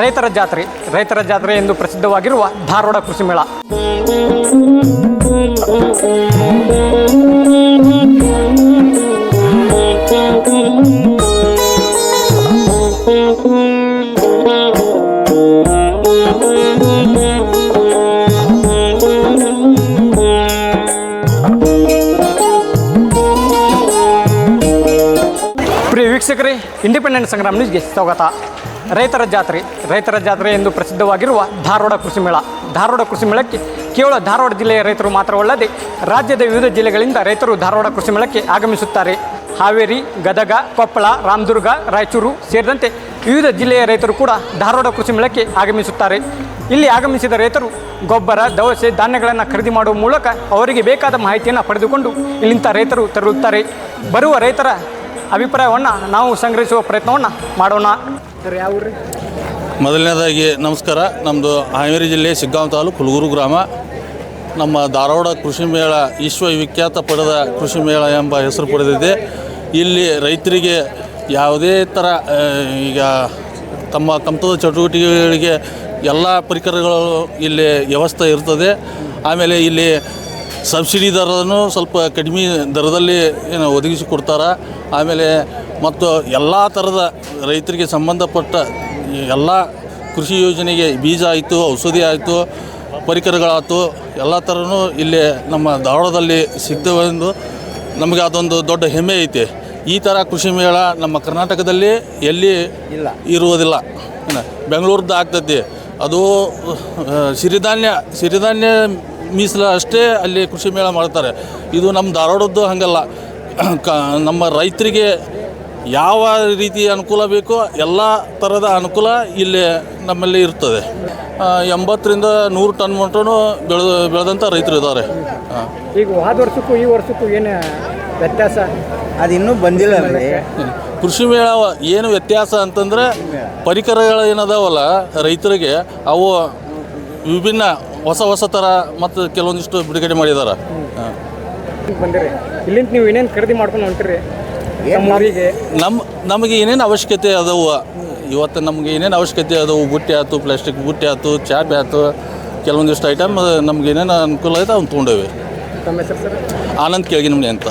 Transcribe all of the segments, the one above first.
ರೈತರ ಜಾತ್ರೆ ರೈತರ ಜಾತ್ರೆ ಎಂದು ಪ್ರಸಿದ್ಧವಾಗಿರುವ ಧಾರವಾಡ ಕೃಷಿ ಮೇಳ. ಪ್ರಿಯ ವೀಕ್ಷಕರೇ ಇಂಡಿಪೆಂಡೆಂಟ್ ಸಂಗ್ರಾಮ್ ನ್ಯೂಸ್ಗೆ ಸ್ವಾಗತ. ರೈತರ ಜಾತ್ರೆ ರೈತರ ಜಾತ್ರೆ ಎಂದು ಪ್ರಸಿದ್ಧವಾಗಿರುವ ಧಾರವಾಡ ಕೃಷಿ ಮೇಳ. ಧಾರವಾಡ ಕೃಷಿ ಮೇಳಕ್ಕೆ ಕೇವಲ ಧಾರವಾಡ ಜಿಲ್ಲೆಯ ರೈತರು ಮಾತ್ರವಲ್ಲದೆ ರಾಜ್ಯದ ವಿವಿಧ ಜಿಲ್ಲೆಗಳಿಂದ ರೈತರು ಧಾರವಾಡ ಕೃಷಿ ಮೇಳಕ್ಕೆ ಆಗಮಿಸುತ್ತಾರೆ. ಹಾವೇರಿ, ಗದಗ, ಕೊಪ್ಪಳ, ರಾಮದುರ್ಗ, ರಾಯಚೂರು ಸೇರಿದಂತೆ ವಿವಿಧ ಜಿಲ್ಲೆಯ ರೈತರು ಕೂಡ ಧಾರವಾಡ ಕೃಷಿ ಮೇಳಕ್ಕೆ ಆಗಮಿಸುತ್ತಾರೆ. ಇಲ್ಲಿ ಆಗಮಿಸಿದ ರೈತರು ಗೊಬ್ಬರ, ದವಸೆ, ಧಾನ್ಯಗಳನ್ನು ಖರೀದಿ ಮಾಡುವ ಮೂಲಕ ಅವರಿಗೆ ಬೇಕಾದ ಮಾಹಿತಿಯನ್ನು ಪಡೆದುಕೊಂಡು ಇಲ್ಲಿಂದ ರೈತರು ತೆರಳುತ್ತಾರೆ. ಬರುವ ರೈತರ ಅಭಿಪ್ರಾಯವನ್ನು ನಾವು ಸಂಗ್ರಹಿಸುವ ಪ್ರಯತ್ನವನ್ನು ಮಾಡೋಣ. ಸರ್ ಮೊದಲನೇದಾಗಿ ನಮಸ್ಕಾರ. ನಮ್ಮದು ಹಾವೇರಿ ಜಿಲ್ಲೆ ಶಿಗ್ಗಾಂವ್ ತಾಲೂಕು ಹುಲಗೂರು ಗ್ರಾಮ. ನಮ್ಮ ಧಾರವಾಡ ಕೃಷಿ ಮೇಳ ವಿಶ್ವವಿಖ್ಯಾತ ಪಡೆದ ಕೃಷಿ ಮೇಳ ಎಂಬ ಹೆಸರು ಪಡೆದಿದೆ. ಇಲ್ಲಿ ರೈತರಿಗೆ ಯಾವುದೇ ಥರ ಈಗ ತಮ್ಮ ಕಮ್ತದ ಚಟುವಟಿಕೆಗಳಿಗೆ ಎಲ್ಲ ಪರಿಕರಗಳು ಇಲ್ಲಿ ವ್ಯವಸ್ಥೆ ಇರ್ತದೆ. ಆಮೇಲೆ ಇಲ್ಲಿ ಸಬ್ಸಿಡಿ ದರನೂ ಸ್ವಲ್ಪ ಕಡಿಮೆ ದರದಲ್ಲಿ ಏನು ಒದಗಿಸಿ ಕೊಡ್ತಾರೆ. ಆಮೇಲೆ ಮತ್ತು ಎಲ್ಲ ಥರದ ರೈತರಿಗೆ ಸಂಬಂಧಪಟ್ಟ ಎಲ್ಲ ಕೃಷಿ ಯೋಜನೆಗೆ ಬೀಜ ಆಯಿತು ಔಷಧಿ ಆಯಿತು ಪರಿಕರಗಳಾಯ್ತು ಎಲ್ಲ ಥರನೂ ಇಲ್ಲಿ ನಮ್ಮ ಧಾರವಾಡದಲ್ಲಿ ಸಿಗ್ತವೆಂದು ನಮಗೆ ಅದೊಂದು ದೊಡ್ಡ ಹೆಮ್ಮೆ ಐತೆ. ಈ ಥರ ಕೃಷಿ ಮೇಳ ನಮ್ಮ ಕರ್ನಾಟಕದಲ್ಲಿ ಎಲ್ಲಿ ಇಲ್ಲ. ಇರುವುದಿಲ್ಲ. ಬೆಂಗಳೂರದ್ದು ಆಗ್ತೈತಿ ಅದು ಸಿರಿಧಾನ್ಯ ಸಿರಿಧಾನ್ಯ ಮೀಸಲ ಅಷ್ಟೇ ಅಲ್ಲಿ ಕೃಷಿ ಮೇಳ ಮಾಡ್ತಾರೆ. ಇದು ನಮ್ಮ ಧಾರವಾಡದ್ದು ಹಾಗಲ್ಲ. ಕ ನಮ್ಮ ರೈತರಿಗೆ ಯಾವ ರೀತಿ ಅನುಕೂಲ ಬೇಕೋ ಎಲ್ಲ ಥರದ ಅನುಕೂಲ ಇಲ್ಲಿ ನಮ್ಮಲ್ಲಿ ಇರ್ತದೆ. ಎಂಬತ್ತರಿಂದ ನೂರು ಟನ್ ಮಟ್ಟನು ಬೆಳೆದ ಬೆಳೆದಂಥ ರೈತರು ಇದ್ದಾರೆ ಈಗ ಹೋದ ವರ್ಷಕ್ಕೂ ಈ ವರ್ಷಕ್ಕೂ ಏನು ವ್ಯತ್ಯಾಸ? ಅದು ಇನ್ನೂ ಬಂದಿಲ್ಲ ರೀ ಕೃಷಿ ಮೇಳ ಏನು ವ್ಯತ್ಯಾಸ ಅಂತಂದರೆ ಪರಿಕರಗಳು ಏನದಾವಲ್ಲ ರೈತರಿಗೆ ಅವು ವಿಭಿನ್ನ ಹೊಸ ಹೊಸ ಥರ ಮತ್ತು ಕೆಲವೊಂದಿಷ್ಟು ಬಿಡುಗಡೆ ಮಾಡಿದ್ದಾರೆ ಬಂದಿರಿ. ಇಲ್ಲಿಂದ ನೀವು ಏನೇನು ಖರೀದಿ ಮಾಡ್ಕೊಂಡು ಹೊಂಟಿರಿ? ನಮ್ಮ ಊರಿಗೆ? ನಮ್ಮ ನಮಗೆ ಏನೇನು ಅವಶ್ಯಕತೆ ಅದಾವ? ಇವತ್ತು ನಮಗೆ ಏನೇನು ಅವಶ್ಯಕತೆ ಅದಾವು? ಬುಟ್ಟಿ ಆಯ್ತು ಪ್ಲಾಸ್ಟಿಕ್ ಬುಟ್ಟಿ ಆಯ್ತು ಚಾಪೆ ಆಯ್ತು ಕೆಲವೊಂದಿಷ್ಟು ಐಟಮ್ ನಮ್ಗೆ ಏನೇನು ಅನುಕೂಲ ಐತೆ ಅವ್ನು ತೊಗೊಂಡೇವಿ. ಆನಂದ್ ಕೇಳಿಗೆ ನಮ್ಗೆ ಅಂತ.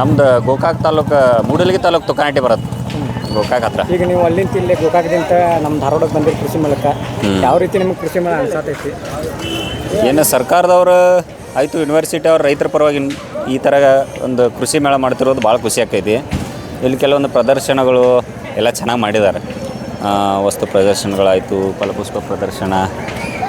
ನಮ್ದು ಗೋಕಾಕ್ ತಾಲೂಕು ಮೂಡಲಗಿ ತಾಲೂಕು ತುಕಾನಟ್ಟಿ ಬರುತ್ತೆ ಗೋಕಾಕ್ ಹತ್ರ. ಈಗ ನೀವು ಅಲ್ಲಿಂದ ಇಲ್ಲಿ ಗೋಕಾಕದಿಂದ ನಮ್ಮ ಧಾರವಾಡಕ್ಕೆ ಬಂದಿರಿ ಕೃಷಿ ಮೇಳಕ್ಕೆ ಯಾವ ರೀತಿ ನಿಮ್ಗೆ ಕೃಷಿ ಮೇಳ ಅನ್ಸಾತೈತಿ ಏನು ಸರ್ಕಾರದವರು ಆಯಿತು ಯೂನಿವರ್ಸಿಟಿ ಅವ್ರು ರೈತರ ಪರವಾಗಿ ಈ ಥರ ಒಂದು ಕೃಷಿ ಮೇಳ ಮಾಡ್ತಿರೋದು ಭಾಳ ಖುಷಿ ಆಕೈತಿ ಇಲ್ಲಿ ಕೆಲವೊಂದು ಪ್ರದರ್ಶನಗಳು ಎಲ್ಲ ಚೆನ್ನಾಗಿ ಮಾಡಿದ್ದಾರೆ. ವಸ್ತು ಪ್ರದರ್ಶನಗಳಾಯಿತು ಫಲಪುಷ್ಪ ಪ್ರದರ್ಶನ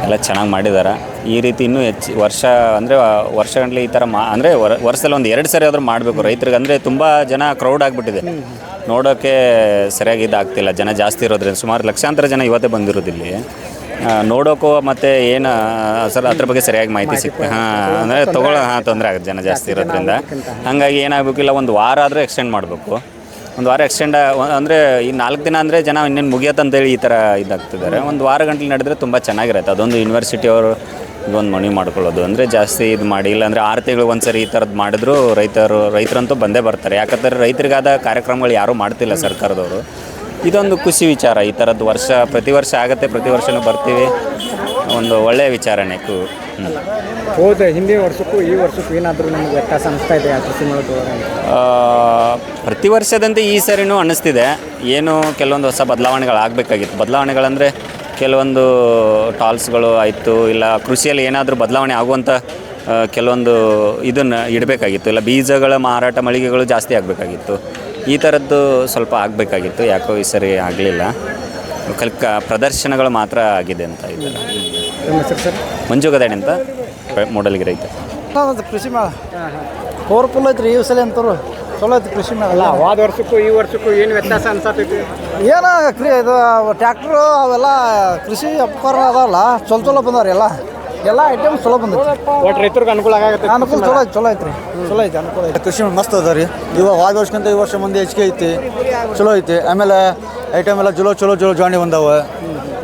ಎಲ್ಲ ಚೆನ್ನಾಗಿ ಮಾಡಿದ್ದಾರೆ ಈ ರೀತಿ ಇನ್ನೂ ಹೆಚ್ಚು ವರ್ಷ ಅಂದರೆ ವರ್ಷಗಂಟ್ಲೆ ಈ ಥರ ಮಾ, ಅಂದರೆ ವರ್ಷದಲ್ಲಿ ಒಂದು ಎರಡು ಸರಿ ಆದರೂ ಮಾಡಬೇಕು. ರೈತರಿಗೆ ಅಂದರೆ ತುಂಬ ಜನ ಕ್ರೌಡ್ ಆಗಿಬಿಟ್ಟಿದೆ. ನೋಡೋಕ್ಕೆ ಸರಿಯಾಗಿ ಇದಾಗ್ತಿಲ್ಲ. ಜನ ಜಾಸ್ತಿ ಇರೋದ್ರಿಂದ. ಸುಮಾರು ಲಕ್ಷಾಂತರ ಜನ ಇವತ್ತೇ ಬಂದಿರೋದಿಲ್ಲಿ. ನೋಡೋಕ್ಕೂ ಮತ್ತು ಏನು ಸರ್, ಅದ್ರ ಬಗ್ಗೆ ಸರಿಯಾಗಿ ಮಾಹಿತಿ ಸಿಗ್ತದೆ ಹಾಂ, ಅಂದರೆ ತೊಗೊಳ್ಳೋ, ಹಾಂ, ತೊಂದರೆ ಆಗುತ್ತೆ ಜನ ಜಾಸ್ತಿ ಇರೋದ್ರಿಂದ. ಹಾಗಾಗಿ ಏನಾಗಬೇಕಿಲ್ಲ, ಒಂದು ವಾರ ಆದರೂ ಎಕ್ಸ್ಟೆಂಡ್ ಮಾಡಬೇಕು. ಒಂದು ವಾರ ಎಕ್ಸ್ಟೆಂಡ್ ಅಂದರೆ ಈ ನಾಲ್ಕು ದಿನ ಅಂದರೆ ಜನ ಇನ್ನೇನು ಮುಗಿಯತ್ತಂತೇಳಿ ಈ ಥರ ಇದಾಗ್ತಿದ್ದಾರೆ. ಒಂದು ವಾರ ಗಂಟೆ ನಡೆದ್ರೆ ತುಂಬ ಚೆನ್ನಾಗಿರುತ್ತೆ. ಅದೊಂದು ಯೂನಿವರ್ಸಿಟಿ ಅವರು ಒಂದು ಮನವಿ ಮಾಡ್ಕೊಳ್ಳೋದು. ಅಂದರೆ ಜಾಸ್ತಿ ಇದು ಮಾಡಿ, ಇಲ್ಲಾಂದರೆ ಆರು ತಿಂಗಳು ಒಂದು ಸರಿ ಈ ಥರದ್ದು ಮಾಡಿದ್ರು ರೈತರು, ರೈತರಂತೂ ಬಂದೇ ಬರ್ತಾರೆ. ಯಾಕಂದರೆ ರೈತರಿಗಾದ ಕಾರ್ಯಕ್ರಮಗಳು ಯಾರೂ ಮಾಡ್ತಿಲ್ಲ ಸರ್ಕಾರದವರು. ಇದೊಂದು ಖುಷಿ ವಿಚಾರ. ಈ ಥರದ್ದು ವರ್ಷ ಪ್ರತಿ ವರ್ಷ ಆಗುತ್ತೆ, ಪ್ರತಿ ವರ್ಷನೂ ಬರ್ತೀವಿ. ಒಂದು ಒಳ್ಳೆಯ ವಿಚಾರಣೆ. ಹೋದ ಹಿಂದಿನ ವರ್ಷಕ್ಕೂ ಈ ವರ್ಷಕ್ಕೂ ಏನಾದರೂ ನಿಮ್ಗೆ ವ್ಯತ್ಯಾಸ ಅನಿಸ್ತಾ ಇದೆ ಪ್ರತಿ ವರ್ಷದಂತೆ ಈ ಸರಿನೂ ಅನ್ನಿಸ್ತಿದೆ ಏನು ಕೆಲವೊಂದು ಹೊಸ ಬದಲಾವಣೆಗಳಾಗಬೇಕಾಗಿತ್ತು. ಬದಲಾವಣೆಗಳಂದರೆ ಕೆಲವೊಂದು ಟಾಲ್ಸ್ಗಳು ಆಯಿತು, ಇಲ್ಲ ಕೃಷಿಯಲ್ಲಿ ಏನಾದರೂ ಬದಲಾವಣೆ ಆಗುವಂಥ ಕೆಲವೊಂದು ಇದನ್ನು ಇಡಬೇಕಾಗಿತ್ತು. ಇಲ್ಲ ಬೀಜಗಳ ಮಾರಾಟ ಮಳಿಗೆಗಳು ಜಾಸ್ತಿ ಆಗಬೇಕಾಗಿತ್ತು. ಈ ಥರದ್ದು ಸ್ವಲ್ಪ ಆಗಬೇಕಾಗಿತ್ತು. ಯಾಕೋ ಈ ಸರಿ ಆಗಲಿಲ್ಲ. ಕಲ್ಕ ಪ್ರದರ್ಶನಗಳು ಮಾತ್ರ ಆಗಿದೆ ಅಂತ ಇದ್ದಾರೆ. ಅಂತ ಮೂಡಲಗಿರಿ ಐತೆ ಅದು ಕೃಷಿ ಮೇಳ. ಪವರ್ಫುಲ್ ಐತ್ರಿ ಈ ಸಲ ಅಂತರು ಚಲೋ ಐತಿ ಕೃಷಿ ಮೇಳ. ಅಲ್ಲ ಹೋದ ವರ್ಷಕ್ಕೂ ಈ ವರ್ಷಕ್ಕೂ ಏನು ವ್ಯತ್ಯಾಸ ಅನ್ಸತ್ತೈತಿ? ಏನ ಕ್ರಿ ಇದು ಟ್ಯಾಕ್ಟ್ರು ಅವೆಲ್ಲ ಕೃಷಿ ಉಪಕರಣ ಅದಾವಲ್ಲ ಚಲೋ ಚಲೋ ಬಂದವ್ರಿ ಎಲ್ಲ. ಎಲ್ಲ ಐಟಮ್ ಚಲೋ ಬಂದೈತಿ. ಒಟ್ಟು ರೈತರಿಗೆ ಅನುಕೂಲ ಆಗತ್ತೆ. ಅನುಕೂಲ ಚಲೋ ಐತಿ ಚಲೋ ಐತ್ರಿ. ಚಲೋ ಐತಿ ಅನುಕೂಲ ಐತಿ ಕೃಷಿ ಮಸ್ತ್ ಅದ ರೀ ಇವಾಗ ಹೋದ ವರ್ಷಕ್ಕಿಂತ ಈ ವರ್ಷ ಮುಂದೆ ಹೆಚ್ಚಿಗೆ ಐತಿ. ಚಲೋ ಐತಿ. ಆಮೇಲೆ ಐಟಮ್ ಎಲ್ಲ ಚಲೋ ಚಲೋ ಚಲೋ ಜಾಣಿ ಬಂದಾವ.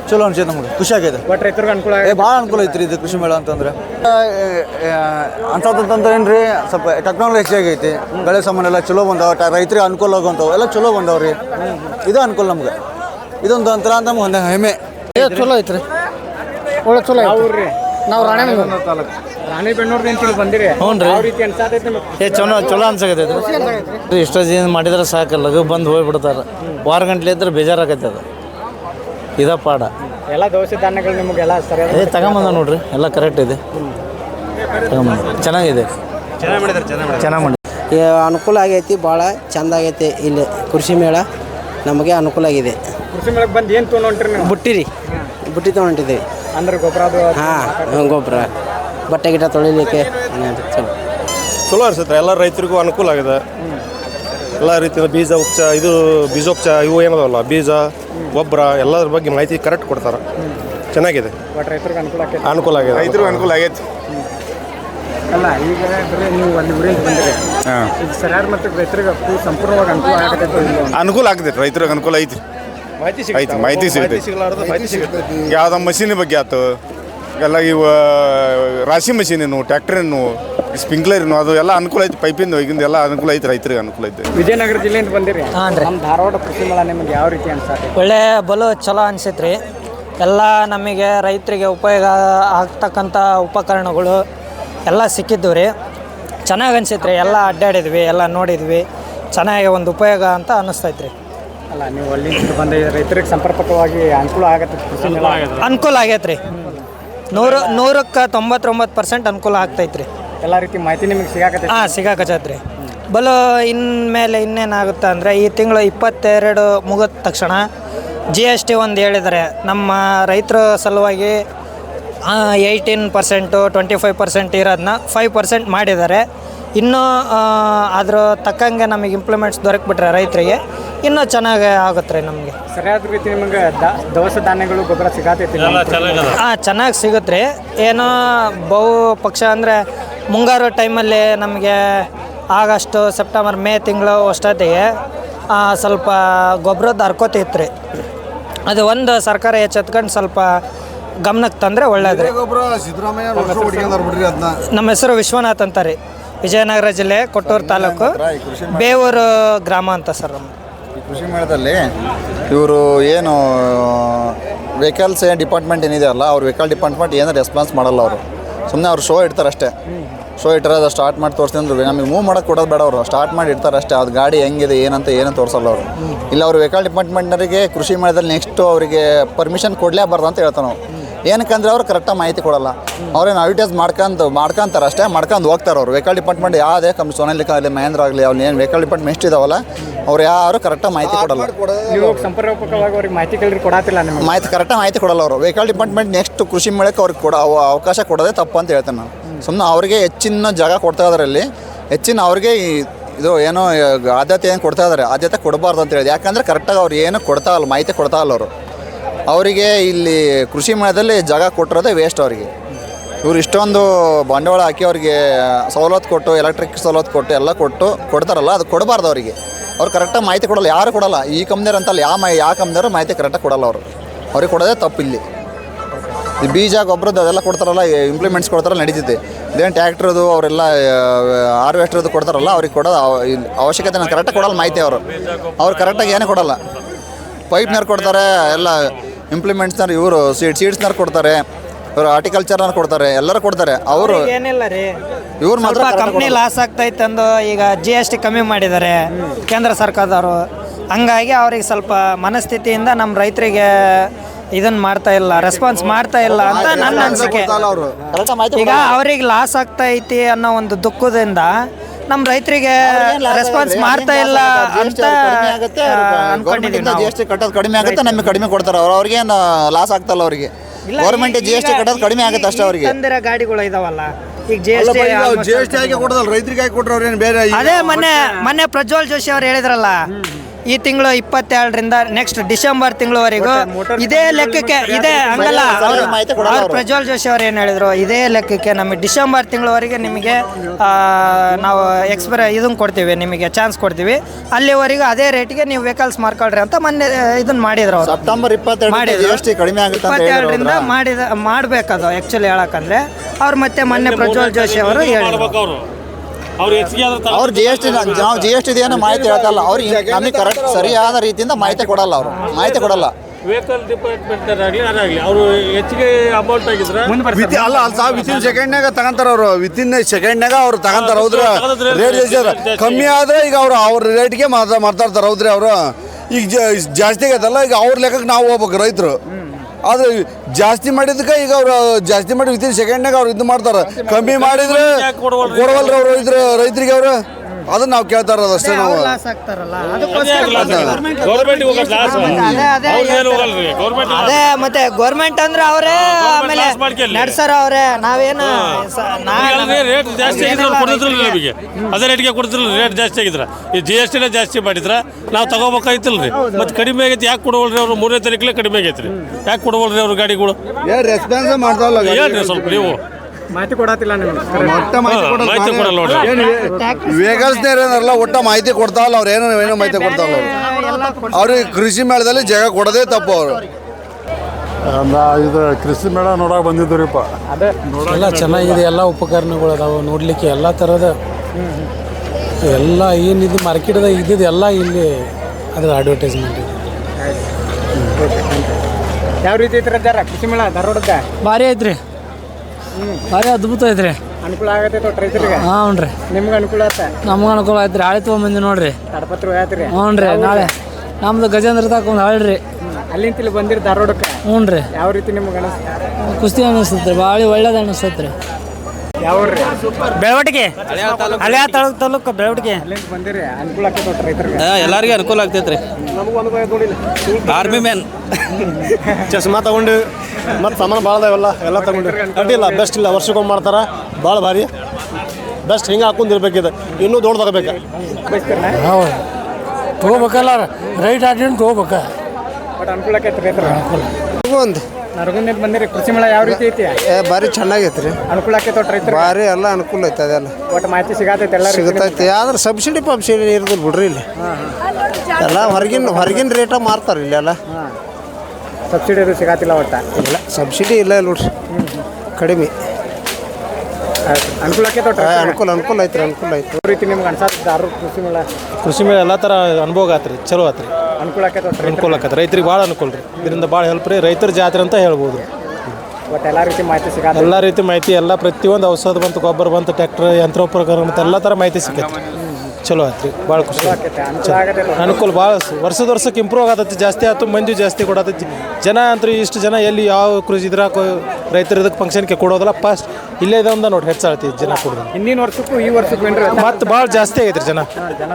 ಚಲೋ ಅನ್ಸೈತೆ ನಮ್ಗೆ. ಖುಷಿ ಆಗೈತೆ. ಒಟ್ಟು ರೈತರಿಗೆ ಅನುಕೂಲ ಏ ಭಾಳ ಅನುಕೂಲ ಐತ್ರಿ ಇದು ಕೃಷಿ ಮೇಳ ಅಂತಂದ್ರೆ. ಅಂಥದ್ದಂತಂದ್ರೆ ಏನು ರೀ ಸ್ವಲ್ಪ ಟೆಕ್ನಾಲಜಿ ಹೆಚ್ಚಾಗೈತಿ ಬೆಳೆ ಸಾಮಾನು ಎಲ್ಲ ಚಲೋ ಬಂದಾವ. ರೈತರಿಗೆ ಅನುಕೂಲ ಆಗುವಂಥವು. ಎಲ್ಲ ಚಲೋ ಬಂದಾವ ರೀ ಇದು ಅನುಕೂಲ ನಮ್ಗೆ. ಇದೊಂದು ಅಂತರ ಅಂತ ನಮ್ಗೆ ಒಂದು ಹೆಮ್ಮೆ. ಏ ಚಲೋ ಐತ್ರಿ. ಒಳ್ಳೆ ಚಲೋ ಐತ್ರಿ. ನಾವು ರಾಣೆಬೆನ್ನೂರು. ರಾಣಿಬೆನ್ನೂರ್ದಿಂದ ತಿಳಿ ಬಂದಿರಿ. ಹ್ಞೂ ರೀ. ಯಾವ ರೀತಿ ಅನ್ಸಾತೈತಿ ನಿಮಗೆ? ಏ ಚಲೋ ಚಲೋ ಅನ್ಸಕತ್ತೈತಿ. ಇಷ್ಟೋ ದಿನ ಮಾಡಿದ್ರೆ ಸಾಕು ಲಘು ಬಂದು ಹೋಗ್ಬಿಡ್ತಾರೆ. ವಾರ ಗಂಟ್ಲೆ ಇದ್ರೆ ಬೇಜಾರಾಗತ್ತೆ ಅದು. ಇದ ಪಾಡ. ಎಲ್ಲ ದೋಸೆ ಧಾನ್ಯಗಳು ನಿಮಗೆಲ್ಲ ಸರಿಯಾದ ಏ ತಗೊಂಬಂದ ನೋಡ್ರಿ ಎಲ್ಲ ಕರೆಕ್ಟ್ ಇದೆ. ತಗೊಂಬಂದ. ಚೆನ್ನಾಗಿದೆ. ಚೆನ್ನಾಗಿ ಮಾಡಿ ಅನುಕೂಲ ಆಗೈತಿ ಭಾಳ ಚಂದ ಆಗೈತಿ ಇಲ್ಲಿ ಕೃಷಿ ಮೇಳ. ನಮಗೆ ಅನುಕೂಲ ಆಗಿದೆ. ಕೃಷಿ ಮೇಳಕ್ಕೆ ಬಂದು ಏನು ತೊಗೊಂಡ್ರಿ ನೀವು? ಬುಟ್ಟಿರಿ. ಬುಟ್ಟಿ ತೊಗೊಂಡಿದ್ದೀವಿ ಅಂದ್ರೆ ಗೊಬ್ಬರ ಅದು ಹಾಂ ಗೊಬ್ಬರ. ಬಟ್ಟೆ ಗಿಟ್ಟ ತೊಳಿಲಿಕ್ಕೆ ಚಲೋ. ಚಲೋ ಅನ್ಸುತ್ತೆ ಎಲ್ಲ ರೈತರಿಗೂ ಅನುಕೂಲ ಆಗಿದೆ. ಎಲ್ಲ ರೀತಿಯ ಬೀಜ ಉಪ್ಚ ಇದು ಬೀಜೋಪಚಾರ ಇವು ಏನದಲ್ಲ ಬೀಜ ಗೊಬ್ಬರ ಎಲ್ಲದ್ರ ಬಗ್ಗೆ ಮಾಹಿತಿ ಕರೆಕ್ಟ್ ಕೊಡ್ತಾರೆ. ಚೆನ್ನಾಗಿದೆ. ಬಟ್ ರೈತರಿಗೆ ಅನುಕೂಲ ಆಕೈತಿ. ಅನುಕೂಲ ಆಗಿದೆ. ರೈತರಿಗೂ ಅನುಕೂಲ ಆಗೈತಿ. ಅಲ್ಲ ಈಗ ಬರೀ ನೀವು ಒಂದು ಊರಿಗೆ ಬಂದರೆ. ಈಗ ಸರಿಯಾದ ಮತ್ತು ರೈತರಿಗೆ ಸಂಪೂರ್ಣವಾಗಿ ಅನುಕೂಲ ಆಗತ್ತೆ. ಅನುಕೂಲ ಆಗ್ತೈತೆ ರೈತರಿಗೆ ಅನುಕೂಲ ಐತಿ. ಮಾಹಿತಿ ಐತಿ, ಮಾಹಿತಿ ಸಿಗುತ್ತೆ. ಸಿಗಲಾರ್ದ ಮಾಹಿತಿ ಸಿಗುತ್ತೆ. ಯಾವ್ದು ಮಷೀನ್ ಬಗ್ಗೆ ಆಯ್ತು ಎಲ್ಲ ಇವ ರಾಶಿ ಏನು ಸ್ಪಿಂಕ್ಲರ್ ಸ್ಪ್ರಿಂಕ್ಲರ್ನು ಅದು ಎಲ್ಲ ಅನುಕೂಲ ಐತಿ ಪೈಪಿಂದ ಈಗಿಂದ ಎಲ್ಲ ಅನುಕೂಲ ಐತಿ ರೈತರಿಗೆ ಅನುಕೂಲ ಐತಿ. ವಿಜಯನಗರ ಜಿಲ್ಲೆಯಿಂದ ಬಂದಿರಿ? ಹಾಂ ರೀ. ನಮ್ಮ ಧಾರವಾಡ ಕೃಷಿ ಮೇಳ ನಿಮಗೆ ಯಾವ ರೀತಿ ಅನ್ಸತ್ತೆ? ಒಳ್ಳೆ ಬಲು ಚಲೋ ಅನಿಸೈತ್ರಿ ಎಲ್ಲ ನಮಗೆ ರೈತರಿಗೆ ಉಪಯೋಗ ಆಗ್ತಕ್ಕಂಥ ಉಪಕರಣಗಳು ಎಲ್ಲ ಸಿಕ್ಕಿದ್ದು ರೀ. ಚೆನ್ನಾಗಿ ಅನ್ಸೈತ್ರಿ ಎಲ್ಲ ಅಡ್ಡಾಡಿದ್ವಿ ಎಲ್ಲ ನೋಡಿದ್ವಿ. ಚೆನ್ನಾಗಿ ಒಂದು ಉಪಯೋಗ ಅಂತ ಅನ್ನಿಸ್ತೈತ್ರಿ ಅಲ್ಲ ನೀವು ಅಲ್ಲಿ ಬಂದ ರೈತರಿಗೆ ಸಂಪರ್ಕವಾಗಿ ಅನುಕೂಲ ಆಗತ್ತೆ ಕೃಷಿ ಮೇಳ ಅನುಕೂಲ ಆಗೈತ್ರಿ. ನೂರು ನೂರಕ್ಕೆ ತೊಂಬತ್ತೊಂಬತ್ತು ಪರ್ಸೆಂಟ್ ಅನುಕೂಲ ಆಗ್ತೈತ್ರಿ. ಎಲ್ಲ ರೀತಿ ಮಾಹಿತಿ ನಿಮಗೆ ಸಿಗಾಕತ್ತೆ ಹಾಂ ಸಿಗಾಕತ್ತೈತ್ರಿ. ಬಲು ಇನ್ಮೇಲೆ ಇನ್ನೇನಾಗುತ್ತೆ ಅಂದರೆ ಈ ತಿಂಗಳು ಇಪ್ಪತ್ತೆರಡು ಮುಗಿದ ತಕ್ಷಣ ಜಿ ಎಸ್ ಟಿ ಒಂದು ಹೇಳಿದರೆ ನಮ್ಮ ರೈತರ ಸಲುವಾಗಿ eighteen percent twenty five percent ಇರೋದನ್ನ ಫೈವ್ ಪರ್ಸೆಂಟ್ ಮಾಡಿದ್ದಾರೆ ಇನ್ನೂ ಅದ್ರ ತಕ್ಕಂಗೆ ನಮಗೆ ಇಂಪ್ಲಿಮೆಂಟ್ಸ್ ದೊರಕಿಬಿಟ್ರೆ ರೈತರಿಗೆ ಇನ್ನೂ ಚೆನ್ನಾಗಿ ಆಗುತ್ತೆ ರೀ ನಮಗೆ. ಸರಿಯಾದ ರೀತಿ ನಿಮಗೆ ದವಸ ಧಾನ್ಯಗಳು ಗೊಬ್ಬರ ಸಿಗಾತೈತಿ ಹಾಂ ಚೆನ್ನಾಗಿ ಸಿಗುತ್ತೆ ರೀ. ಏನೋ ಬಹು ಪಕ್ಷ ಅಂದರೆ ಮುಂಗಾರು ಟೈಮಲ್ಲಿ ನಮಗೆ ಆಗಸ್ಟು ಸೆಪ್ಟೆಂಬರ್ ಮೇ ತಿಂಗಳು ಅಷ್ಟೊತ್ತಿಗೆ ಆ, ಸ್ವಲ್ಪ ಗೊಬ್ಬರದ ಹರ್ಕೋತಿತ್ತು ರೀ. ಅದು ಒಂದು ಸರ್ಕಾರ ಎಚ್ಚೆತ್ಕೊಂಡು ಸ್ವಲ್ಪ ಗಮನಕ್ಕೆ ತಂದರೆ ಒಳ್ಳೇದು ರೀ. ನಮ್ಮ ಹೆಸರು ವಿಶ್ವನಾಥ್ ಅಂತ ರೀ. ವಿಜಯನಗರ ಜಿಲ್ಲೆ ಕೊಟ್ಟೂರು ತಾಲೂಕು ಬೇವೂರು ಗ್ರಾಮ ಅಂತ ಸರ್ ಈ ಕೃಷಿ ಮೇಳದಲ್ಲಿ ಇವರು ಏನು ವೆಹಿಕಲ್ಸ್ ಏನು ಡಿಪಾರ್ಟ್ಮೆಂಟ್ ಏನಿದೆ ಅಲ್ಲ ಅವ್ರ ವೆಹಿಕಲ್ ಡಿಪಾರ್ಟ್ಮೆಂಟ್ ಏನು ರೆಸ್ಪಾನ್ಸ್ ಮಾಡಲ್ಲ ಅವರು. ಸುಮ್ಮನೆ ಅವ್ರು ಶೋ ಇಡ್ತಾರೆ ಅಷ್ಟೇ. ಶೋ ಇಟ್ಟರೆ ಅದು ಸ್ಟಾರ್ಟ್ ಮಾಡಿ ತೋರಿಸ್ತೀನಿ ನಮಗೆ ಮೂವ್ ಮಾಡೋಕೆ ಕೊಡೋದು ಬೇಡ ಅವರು. ಸ್ಟಾರ್ಟ್ ಮಾಡಿ ಇಡ್ತಾರೆ ಅಷ್ಟೇ. ಅದು ಗಾಡಿ ಹೆಂಗಿದೆ ಏನಂತ ಏನು ತೋರಿಸಲ್ಲ ಅವರು. ಇಲ್ಲ ಅವ್ರ ವೆಹಿಕಲ್ ಡಿಪಾರ್ಟ್ಮೆಂಟ್ನವರಿಗೆ ಕೃಷಿ ಮೇಳದಲ್ಲಿ ನೆಕ್ಸ್ಟು ಅವರಿಗೆ ಪರ್ಮಿಷನ್ ಕೊಡಲೇಬಾರ್ದು ಅಂತ ಹೇಳ್ತಾನೆ ನಾವು ಏನಕ್ಕಂದ್ರೆ ಅವ್ರು ಕರೆಕ್ಟಾಗಿ ಮಾಹಿತಿ ಕೊಡಲ್ಲ. ಅವ್ರೇನು ಅಡ್ವರ್ಟೈಸ್ ಮಾಡ್ಕೊಂಡು ಮಾಡ್ಕೊಂತಾರೆ ಅಷ್ಟೇ ಮಾಡ್ಕೊಂಡು ಹೋಗ್ತಾರೆ ಅವ್ರು. ವೆಹಿಕಲ್ ಡಿಪಾರ್ಟ್ಮೆಂಟ್ ಯಾವುದೇ ಕಂಪ್ನಿ ಸೋನಾಲಿಕ ಆಗಲಿ ಮಹೇಂದ್ರ ಆಗಲಿ ಅವ್ರು ಏನು ವೆಹಿಕಲ್ ಡಿಪಾರ್ಟ್ಮೆಂಟ್ ಎಷ್ಟು ಇದಾವಲ್ಲ ಅವ್ರು ಯಾರು ಕರೆಕ್ಟಾಗಿ ಮಾಹಿತಿ ಕೊಡಲ್ಲ. ಸಂಪರ್ಕವಾಗಿ ಮಾಹಿತಿ ಕರೆಕ್ಟ್ ಮಾಹಿತಿ ಕರೆಕ್ಟಾಗಿ ಮಾಹಿತಿ ಕೊಡಲ್ಲ ಅವರು. ವೆಹಿಕಲ್ ಡಿಪಾರ್ಟ್ಮೆಂಟ್ ನೆಕ್ಸ್ಟ್ ಕೃಷಿ ಮೇಳಕ್ಕೆ ಅವ್ರಿಗೆ ಕೊಡ ಅವ- ಅವಕಾಶ ಕೊಡೋದೇ ತಪ್ಪು ಅಂತ ಹೇಳ್ತೇನೆ ನಾನು. ಸುಮ್ಮನೆ ಅವ್ರಿಗೆ ಹೆಚ್ಚಿನ ಜಾಗ ಕೊಡ್ತಾ ಇದಾರೆ ಅಲ್ಲಿ ಹೆಚ್ಚಿನ ಅವ್ರಿಗೆ ಇದು ಏನೋ ಆದ್ಯತೆ ಏನು ಕೊಡ್ತಾ ಇದ್ದಾರೆ ಆದ್ಯತೆ ಕೊಡಬಾರ್ದು ಅಂತ ಹೇಳಿ. ಯಾಕಂದ್ರೆ ಕರೆಕ್ಟಾಗಿ ಅವ್ರು ಏನು ಕೊಡ್ತಾ ಇಲ್ಲ ಮಾಹಿತಿ ಕೊಡ್ತಾ ಇಲ್ಲ ಅವರು. ಅವರಿಗೆ ಇಲ್ಲಿ ಕೃಷಿ ಮೇಳದಲ್ಲಿ ಜಾಗ ಕೊಟ್ಟಿರೋದೇ ವೇಸ್ಟ್ ಅವರಿಗೆ. ಇವ್ರು ಇಷ್ಟೊಂದು ಬಂಡವಾಳ ಹಾಕಿ ಅವರಿಗೆ ಸವಲತ್ತು ಕೊಟ್ಟು ಎಲೆಕ್ಟ್ರಿಕ್ ಸವಲತ್ತು ಕೊಟ್ಟು, ಎಲ್ಲ ಕೊಟ್ಟು ಕೊಡ್ತಾರಲ್ಲ, ಅದು ಕೊಡಬಾರ್ದು ಅವರಿಗೆ. ಅವ್ರು ಕರೆಕ್ಟಾಗಿ ಮಾಹಿತಿ ಕೊಡಲ್ಲ, ಯಾರು ಕೊಡಲ್ಲ. ಈ ಕಂಪ್ನಿಯರ್ ಅಂತಲ್ಲ ಯಾವ ಮಾ ಯಾವ ಕಂಪ್ನಿಯವರು ಮಾಹಿತಿ ಕರೆಕ್ಟಾಗಿ ಕೊಡಲ್ಲ ಅವರು. ಅವ್ರಿಗೆ ಕೊಡೋದೇ ಈ ಬೀಜ, ಗೊಬ್ಬರದ್ದು ಅದೆಲ್ಲ ಕೊಡ್ತಾರಲ್ಲ ಇಂಪ್ಲಿಮೆಂಟ್ಸ್ ಕೊಡ್ತಾರಲ್ಲ, ನಡೀತಿದೆ. ಇದೇನು ಟ್ಯಾಕ್ಟ್ರದು ಅವರೆಲ್ಲ ಹಾರ್ವೆಸ್ಟ್ರದ್ದು ಕೊಡ್ತಾರಲ್ಲ, ಅವ್ರಿಗೆ ಕೊಡೋದು ಅವಶ್ಯಕತೆ ನಾನು ಕರೆಕ್ಟಾಗಿ ಕೊಡಲ್ಲ ಮಾಹಿತಿ ಅವರು. ಅವ್ರು ಕರೆಕ್ಟಾಗಿ ಏನೂ ಕೊಡಲ್ಲ. ಪೈಪ್ನವ್ರು ಕೊಡ್ತಾರೆ, ಎಲ್ಲ ಇಂಪ್ಲಿಮೆಂಟ್ಸ್ನವ್ರು ಇವರು ಸೀಡ್ ಸೀಡ್ಸ್ನವ್ರು ಕೊಡ್ತಾರೆ ಇವರು ಹಾರ್ಟಿಕಲ್ಚರ್ನವ್ರು ಕೊಡ್ತಾರೆ ಎಲ್ಲರೂ ಕೊಡ್ತಾರೆ ಅವರು ಏನಿಲ್ಲ ರೀ ಇವ್ರು ಮಾತ್ರ ಸ್ವಲ್ಪ ಕಂಪ್ನಿ. ಲಾಸ್ ಆಗ್ತೈತೆ ಅಂದು ಈಗ ಜಿ ಎಸ್ ಟಿ ಕಮ್ಮಿ ಮಾಡಿದ್ದಾರೆ ಕೇಂದ್ರ ಸರ್ಕಾರದವರು ಹಂಗಾಗಿ ಅವ್ರಿಗೆ ಸ್ವಲ್ಪ ಮನಸ್ಥಿತಿಯಿಂದ ನಮ್ಮ ರೈತರಿಗೆ ಇದನ್ನ ಮಾಡ್ತಾ ಇಲ್ಲ ರೆಸ್ಪಾನ್ಸ್ ಮಾಡ್ತಾ ಇಲ್ಲ ಅಂತ ನನ್ನ ಅನಿಸಿಕೆ ಅವರು ಈಗ ಅವ್ರಿಗೆ ಲಾಸ್ ಆಗ್ತೈತಿ ಅನ್ನೋ ಒಂದು ದುಃಖದಿಂದ ನಮ್ಮ ರೈತರಿಗೆ ರೆಸ್ಪಾನ್ಸ್ ಮಾಡ್ತಾ ಇಲ್ಲ ಅಂತ ಅನ್ಕೊಂಡಿದೀವಿ ಜಿ ಎಸ್ ಟಿ ಕಟ್ಟೋದು ಕಡಿಮೆ ಆಗುತ್ತೆ ನಮಗೆ ಕಡಿಮೆ ಕೊಡ್ತಾರೆ. ಅವ್ರು ಅವ್ರಿಗೆ ಲಾಸ್ ಆಗ್ತಲ್ಲ ಅವರಿಗೆ? ಗೌರ್ಮೆಂಟ್ ಜಿ ಎಸ್ ಟಿ ಕಟ್ಟೋದು ಕಡಿಮೆ ಆಗುತ್ತೆ ಅಷ್ಟೇ ಅವರಿಗೆ. ತಂದಿರ ಗಾಡಿಗಳು ಇದಾವಲ್ಲ ಈಗ G S T G S T ಆಗಿ ಕೊಡೋದಲ್ಲ ರೈತರಿಗೆ ಆಗಿ ಕೊಟ್ಟರೆ ಅವ್ರೇನು ಬೇರೆ ಅದೇ ಮೊನ್ನೆ ಮೊನ್ನೆ ಪ್ರಜ್ವಲ್ ಜೋಶಿ ಅವ್ರು ಹೇಳಿದ್ರಲ್ಲ ಈ ತಿಂಗಳು ಇಪ್ಪತ್ತೆರಡರಿಂದ ನೆಕ್ಸ್ಟ್ ಡಿಸೆಂಬರ್ ತಿಂಗಳವರೆಗೂ ಇದೇ ಲೆಕ್ಕಕ್ಕೆ ಇದೇ ಹಂಗಲ್ಲ. ಅವ್ರು. ಪ್ರಜ್ವಲ್ ಜೋಶಿ ಅವ್ರು ಏನು ಹೇಳಿದ್ರು ಇದೇ ಲೆಕ್ಕಕ್ಕೆ ನಮಗೆ ಡಿಸೆಂಬರ್ ತಿಂಗಳವರೆಗೆ ನಿಮಗೆ ಆ, ನಾವು ಎಕ್ಸ್ಪೈರ್ ಇದನ್ನು ಕೊಡ್ತೀವಿ ನಿಮಗೆ ಚಾನ್ಸ್ ಕೊಡ್ತೀವಿ. ಅಲ್ಲಿವರೆಗೂ ಅದೇ ರೇಟಿಗೆ ನೀವು ವೆಹಿಕಲ್ಸ್ ಮಾರ್ಕೊಳ್ರಿ ಅಂತ ಮೊನ್ನೆ ಇದನ್ನ ಮಾಡಿದ್ರು ಅವರು. ಸೆಪ್ಟೆಂಬರ್ ಇಪ್ಪತ್ತೆರಡು ಕಡಿಮೆ ಇಪ್ಪತ್ತೆರಡರಿಂದ ಮಾಡಿದ ಮಾಡಬೇಕದು ಆ್ಯಕ್ಚುಲಿ ಹೇಳಕ್ಕಂದ್ರೆ. ಅವ್ರು ಮತ್ತೆ ಮೊನ್ನೆ ಪ್ರಜ್ವಲ್ ಜೋಶಿ ಅವರು ಹೇಳಿದ್ರು. ಅವ್ರು ಜಿ ಎಸ್ ಟಿ ನಾವು ಜಿ ಎಸ್ ಟಿ ಏನೋ ಮಾಹಿತಿ ಹೇಳ್ತಲ್ಲ ಅವ್ರಿಗೆ ನಮಗೆ ಕರೆಕ್ಟ್ ಸರಿಯಾದ ರೀತಿಯಿಂದ ಮಾಹಿತಿ ಕೊಡಲ್ಲ ಅವರು. ಮಾಹಿತಿ ಕೊಡಲ್ಲ. ವೆಹಿಕಲ್ ಡಿಪಾರ್ಟ್ಮೆಂಟ್ ಆಗಲಿ ಅವರು ಹೆಚ್ಚಿಗೆ ಅಮೌಂಟ್ ಆಗಿದ್ರೆ ವಿತ್ ಅಲ್ಲ ಅಲ್ಲ ವಿತಿನ್ ಸೆಕೆಂಡ್ನಾಗ ತಗೊಂತಾರ ಅವರು. ವಿತಿನ್ ಸೆಕೆಂಡ್ನಾಗ ಅವ್ರು ತಗೊಂತಾರ ಹೌದ್ರ? ರೇಟ್ ಜಾಸ್ತಿ ಕಮ್ಮಿ ಆದ್ರೆ ಈಗ ಅವ್ರು ಅವ್ರ ರೇಟ್ಗೆ ಮಾತಾ ಮಾತಾಡ್ತಾರೆ ಹೌದ್ರಿ? ಅವರು ಈಗ ಜಾಸ್ತಿ ಆಗೈತಲ್ಲ ಈಗ ಅವ್ರ ಲೆಕ್ಕಕ್ಕೆ ನಾವು ಹೋಗ್ಬೇಕು ರೈತರು. ಆದ್ರೆ ಜಾಸ್ತಿ ಮಾಡಿದಕ್ಕೆ ಈಗ ಅವ್ರು ಜಾಸ್ತಿ ಮಾಡಿ ವಿತಿನ್ ಸೆಕೆಂಡ್ನಾಗ ಅವ್ರು ಇದು ಮಾಡ್ತಾರೆ. ಕಮ್ಮಿ ಮಾಡಿದ್ರೆ ಕೊಡವಲ್ರಿ ಅವ್ರು ಇದ್ರ ರೈತರಿಗೆ ಅವರು. ಅದನ್ನ ನಾವು ಕೇಳ್ತಾರ ಅಷ್ಟೇ ನಾವು. ಲಾಸ್ ಆಗ್ತಾರಲ್ಲ. ಅದೇ ಗೌರ್ಮೆಂಟ್ ಮತ್ತೆ ಗೌರ್ಮೆಂಟ್ ಅಂದ್ರೆ ಅವರೇ ಆಮೇಲೆ. ನಡ್ಸರ್ ಅವರೇ ನಾವೇನು ನಾ ರೇಟ್ ಜಾಸ್ತಿ ಆಗಿದ್ರೆ ನಮಗೆ. ಅದೇ ರೇಟ್ಗೆ ಕೊಡ್ತಿದ್ರು ರೇಟ್ ಜಾಸ್ತಿ ಆಗಿದ್ರ. ಈ ಜಿ ಎಸ್ ಟಿನೇ ಜಾಸ್ತಿ ಮಾಡಿದ್ರ ನಾವು ತಗೋಬೇಕಾಯ್ತಿಲ್ರಿ. ಮತ್ತೆ ಕಡಿಮೆ ಆಗೈತಿ ಯಾಕೆ ಕೊಡವಲ್ರಿ ಅವರು? ಮೂರನೇ ತಾರೀಕಲ್ಲೇ ಕಡಿಮೆ ಆಗೈತ್ರಿ ಯಾಕೆ ಕೊಡವಲ್ರಿ ಅವ್ರ ಗಾಡಿಗಳು? ರೆಸ್ಪಾನ್ಸ್ ಮಾಡ್ತಾವಲ್ಲ ಹೇಳ್ರಿ ಸ್ವಲ್ಪ ನೀವು? ಮಾಹಿತಿ ಕೊಡತ್ತಿಲ್ಲ ಒಟ್ಟ ಮಾಹಿತಿ ಹಾ, ಕೊಡಲ್ಲ ಮಾಹಿತಿ ಕೊಡಲ್ಲ ನೋಡ್ರಿ. ವೆಹಿಕಲ್ಸ್ ಏನಾರಲ್ಲ ಒಟ್ಟ ಮಾಹಿತಿ ಕೊಡ್ತಾವಲ್ಲ ಅವ್ರು ಏನೋ ಏನೋ ಮಾಹಿತಿ ಕೊಡ್ತಾವಲ್ಲ ಅವ್ರು. ಅವ್ರಿಗೆ ಕೃಷಿ ಮೇಳದಲ್ಲಿ ಜಾಗ ಕೊಡೋದೇ ತಪ್ಪು ಅವರು. ಇದು ಕೃಷಿ ಮೇಳ ನೋಡಕ್ ಬಂದಿದ್ದೀರಿಪ್ಪ ಎಲ್ಲ ಚೆನ್ನಾಗಿದೆ ಎಲ್ಲ ಉಪಕರಣಗಳು ಅದಾವೆ ನೋಡಲಿಕ್ಕೆ ಎಲ್ಲ ಥರದ ಎಲ್ಲ ಏನಿದು ಮಾರ್ಕೆಟ್ದಾಗ ಇದ್ದಿದ್ದು ಎಲ್ಲ ಇಲ್ಲಿ ಅದ್ರ ಅಡ್ವರ್ಟೈಸ್ಮೆಂಟ್ ಇದೆ. ಯಾವ ರೀತಿ ಐತ್ರಿ ಕೃಷಿ ಮೇಳ ಧಾರವಾಡದ? ಭಾರಿ ಐತ್ರಿ. ಭಾರಿ ಅದ್ಭುತ ಐತ್ರಿ. ಅನುಕೂಲ ಆಗತ್ತೆ ರೈತರಿಗೆ? ಹಾಂ ರೀ ನಿಮ್ಗೆ ಅನುಕೂಲ ಆತ? ನಮ್ಗೆ ಅನುಕೂಲ ಐತ್ರಿ ಹಾಳೆ ತೊಗೊಂಬಂದಿ ನೋಡ್ರಿ. ತಡಪತ್ರ ಆಯ್ತ್ರಿ ಹ್ಞೂ ರೀ ನಾಳೆ. ನಮ್ದು ಗಜೇಂದ್ರ ತಾಕ ಒಂದು ಹಾಳು ರೀ ಅಲ್ಲಿಂದ ಇಲ್ಲಿ ಬಂದಿರಿ ಧಾರವಾಡಕ್ಕೆ? ಹ್ಞೂ ರೀ ಯಾವ ರೀತಿ ನಿಮ್ಗೆ ಖುಷಿ ಕುಸ್ತಿ ಅನಿಸ್ತೈತೆ ಭಾಳ ಒಳ್ಳೇದು ಅನಿಸ್ತೈತೆ ರೀ ಯಾವ್ರಿ ಬೆಳವಟಿಗೆ? ಹಳೆಯ ತಾಲೂಕು. ತಾಲೂಕು ಬೆಳವಟಿಗೆ. ಬಂದಿರಿ ಅನುಕೂಲ ಆಕೈತೆ ತೋಟ ರೈತರಿಗೆ ಎಲ್ಲರಿಗೂ ಅನುಕೂಲ ಆಗ್ತೈತೆ ರೀ ಆರ್ಮಿ ಮ್ಯಾನ್ ಚಸ್ಮಾ ತಗೊಂಡು ಮತ್ತು ಸಾಮಾನು ಭಾಳ ಅದಾವೆಲ್ಲ ಎಲ್ಲ ತಗೊಂಡು. ಅಡ್ಡಿಲ್ಲ ಬೆಸ್ಟ್ ಇಲ್ಲ ವರ್ಷಕ್ಕೊಮ್ಮೆ ಮಾಡ್ತಾರೆ ಭಾಳ ಭಾರಿ. ಬೆಸ್ಟ್ ಹಿಂಗೆ ಇದು. ಇನ್ನೂ ದೊಡ್ಡದಾಗಬೇಕು ಹೌದು. ತೊಗೋಬೇಕಲ್ಲ ರೈಟ್ ಆಡಿನ ತಗೋಬೇಕು. ಬಟ್ ಅನುಕೂಲ ಆಗೈತೆ ರೈತರ ಅನುಕೂಲ. ಒಂದು. ನರಗುಂದಿಂದ ಬಂದಿರಿ? ಕೃಷಿ ಮೇಳ ಯಾವ ರೀತಿ ಐತಿ? ಭಾರಿ ಚೆನ್ನಾಗೈತೆ ರೀ. ಅನುಕೂಲ ಆಕೈತೆ ಭಾರಿ ಎಲ್ಲ ಅನುಕೂಲ ಐತೆ ಅದೆಲ್ಲ. ಒಟ್ಟು ಮಾಹಿತಿ ಸಿಗತೈತೆ ಎಲ್ಲ ಸಿಗತೈತಿ. ಆದ್ರೆ ಸಬ್ಸಿಡಿ ಪಬ್ಸಿಡಿ ಇರ್ದಿಲ್ಲ ಬಿಡ್ರಿ ಇಲ್ಲಿ. ಎಲ್ಲ ಹೊರಗಿನ ಹೊರಗಿನ ರೇಟ ಮಾರ್ತಾರೆ ಇಲ್ಲಿ ಎಲ್ಲ. ಸಬ್ಸಿಡಿ ಅದು ಸಿಗತ್ತಿಲ್ಲ ಒಟ್ಟ? ಇಲ್ಲ ಸಬ್ಸಿಡಿ ಇಲ್ಲ ಇಲ್ಲ ನೋಡ್ರಿ ಕಡಿಮೆ. ಅನುಕೂಲ ಆಕೈತೆ ಅನುಕೂಲ ಅನುಕೂಲ ಐತ್ರಿ ಅನುಕೂಲ ಐತಿ ಯಾವ ರೀತಿ ನಿಮ್ಗೆ ಅನ್ಸಾತ್ ಕೃಷಿ ಮೇಳ? ಕೃಷಿ ಮೇಲೆ ಎಲ್ಲ ಥರ ಅನುಭವ ಆತ್ರಿ ಚಲೋ ಆತ್ರಿ ಅನುಕೂಲ ಆಕತ್ತೆ ರೈತರಿಗೆ? ಭಾಳ ಅನುಕೂಲ ರೀ. ಇದರಿಂದ ಭಾಳ ಹೆಲ್ಪ್ ರೀ. ರೈತರ ಜಾತ್ರೆ ಅಂತ ಹೇಳ್ಬೋದು ಒಟ್ಟು ಎಲ್ಲ ರೀತಿ ಮಾಹಿತಿ ಸಿಗ ಎಲ್ಲ ರೀತಿ ಮಾಹಿತಿ ಎಲ್ಲ ಪ್ರತಿಯೊಂದು ಔಷಧ ಬಂತು ಗೊಬ್ಬರ ಬಂತು ಟ್ಯಾಕ್ಟರ್ ಯಂತ್ರೋಪಕರಣ ಮತ್ತು ಎಲ್ಲ ಥರ ಮಾಹಿತಿ ಸಿಕ್ಕೈತೆ ಚಲೋ ಆಯ್ತು ಭಾಳ ಖುಷಿ ಅನುಕೂಲ ಭಾಳ ವರ್ಷದ ವರ್ಷಕ್ಕೆ ಇಂಪ್ರೂವ್ ಆಗತ್ತೆ. ಜಾಸ್ತಿ ಆಯ್ತು ಮಂದಿ ಜಾಸ್ತಿ ಕೊಡತೈತಿ. ಜನ ಅಂತೂ ಇಷ್ಟು ಜನ ಎಲ್ಲಿ ಯಾವ ಕೃಷಿ ಇದ್ರಾಗ ರೈತರು ಇದಕ್ಕೆ ಫಂಕ್ಷನ್ಗೆ ಕೊಡೋದಲ್ಲ. ಫಸ್ಟ್ ಇಲ್ಲೇ ಇದೊಂದ ನೋಡಿ ಹೆಚ್ಚಾಗ್ತಿ ಜನ ಕೊಡೋದು. ಹಿಂದಿನ ವರ್ಷಕ್ಕೂ ಈ ವರ್ಷಕ್ಕೂ ಮತ್ತೆ ಭಾಳ ಜಾಸ್ತಿ ಆಗೈತೆ ರೀ ಜನ.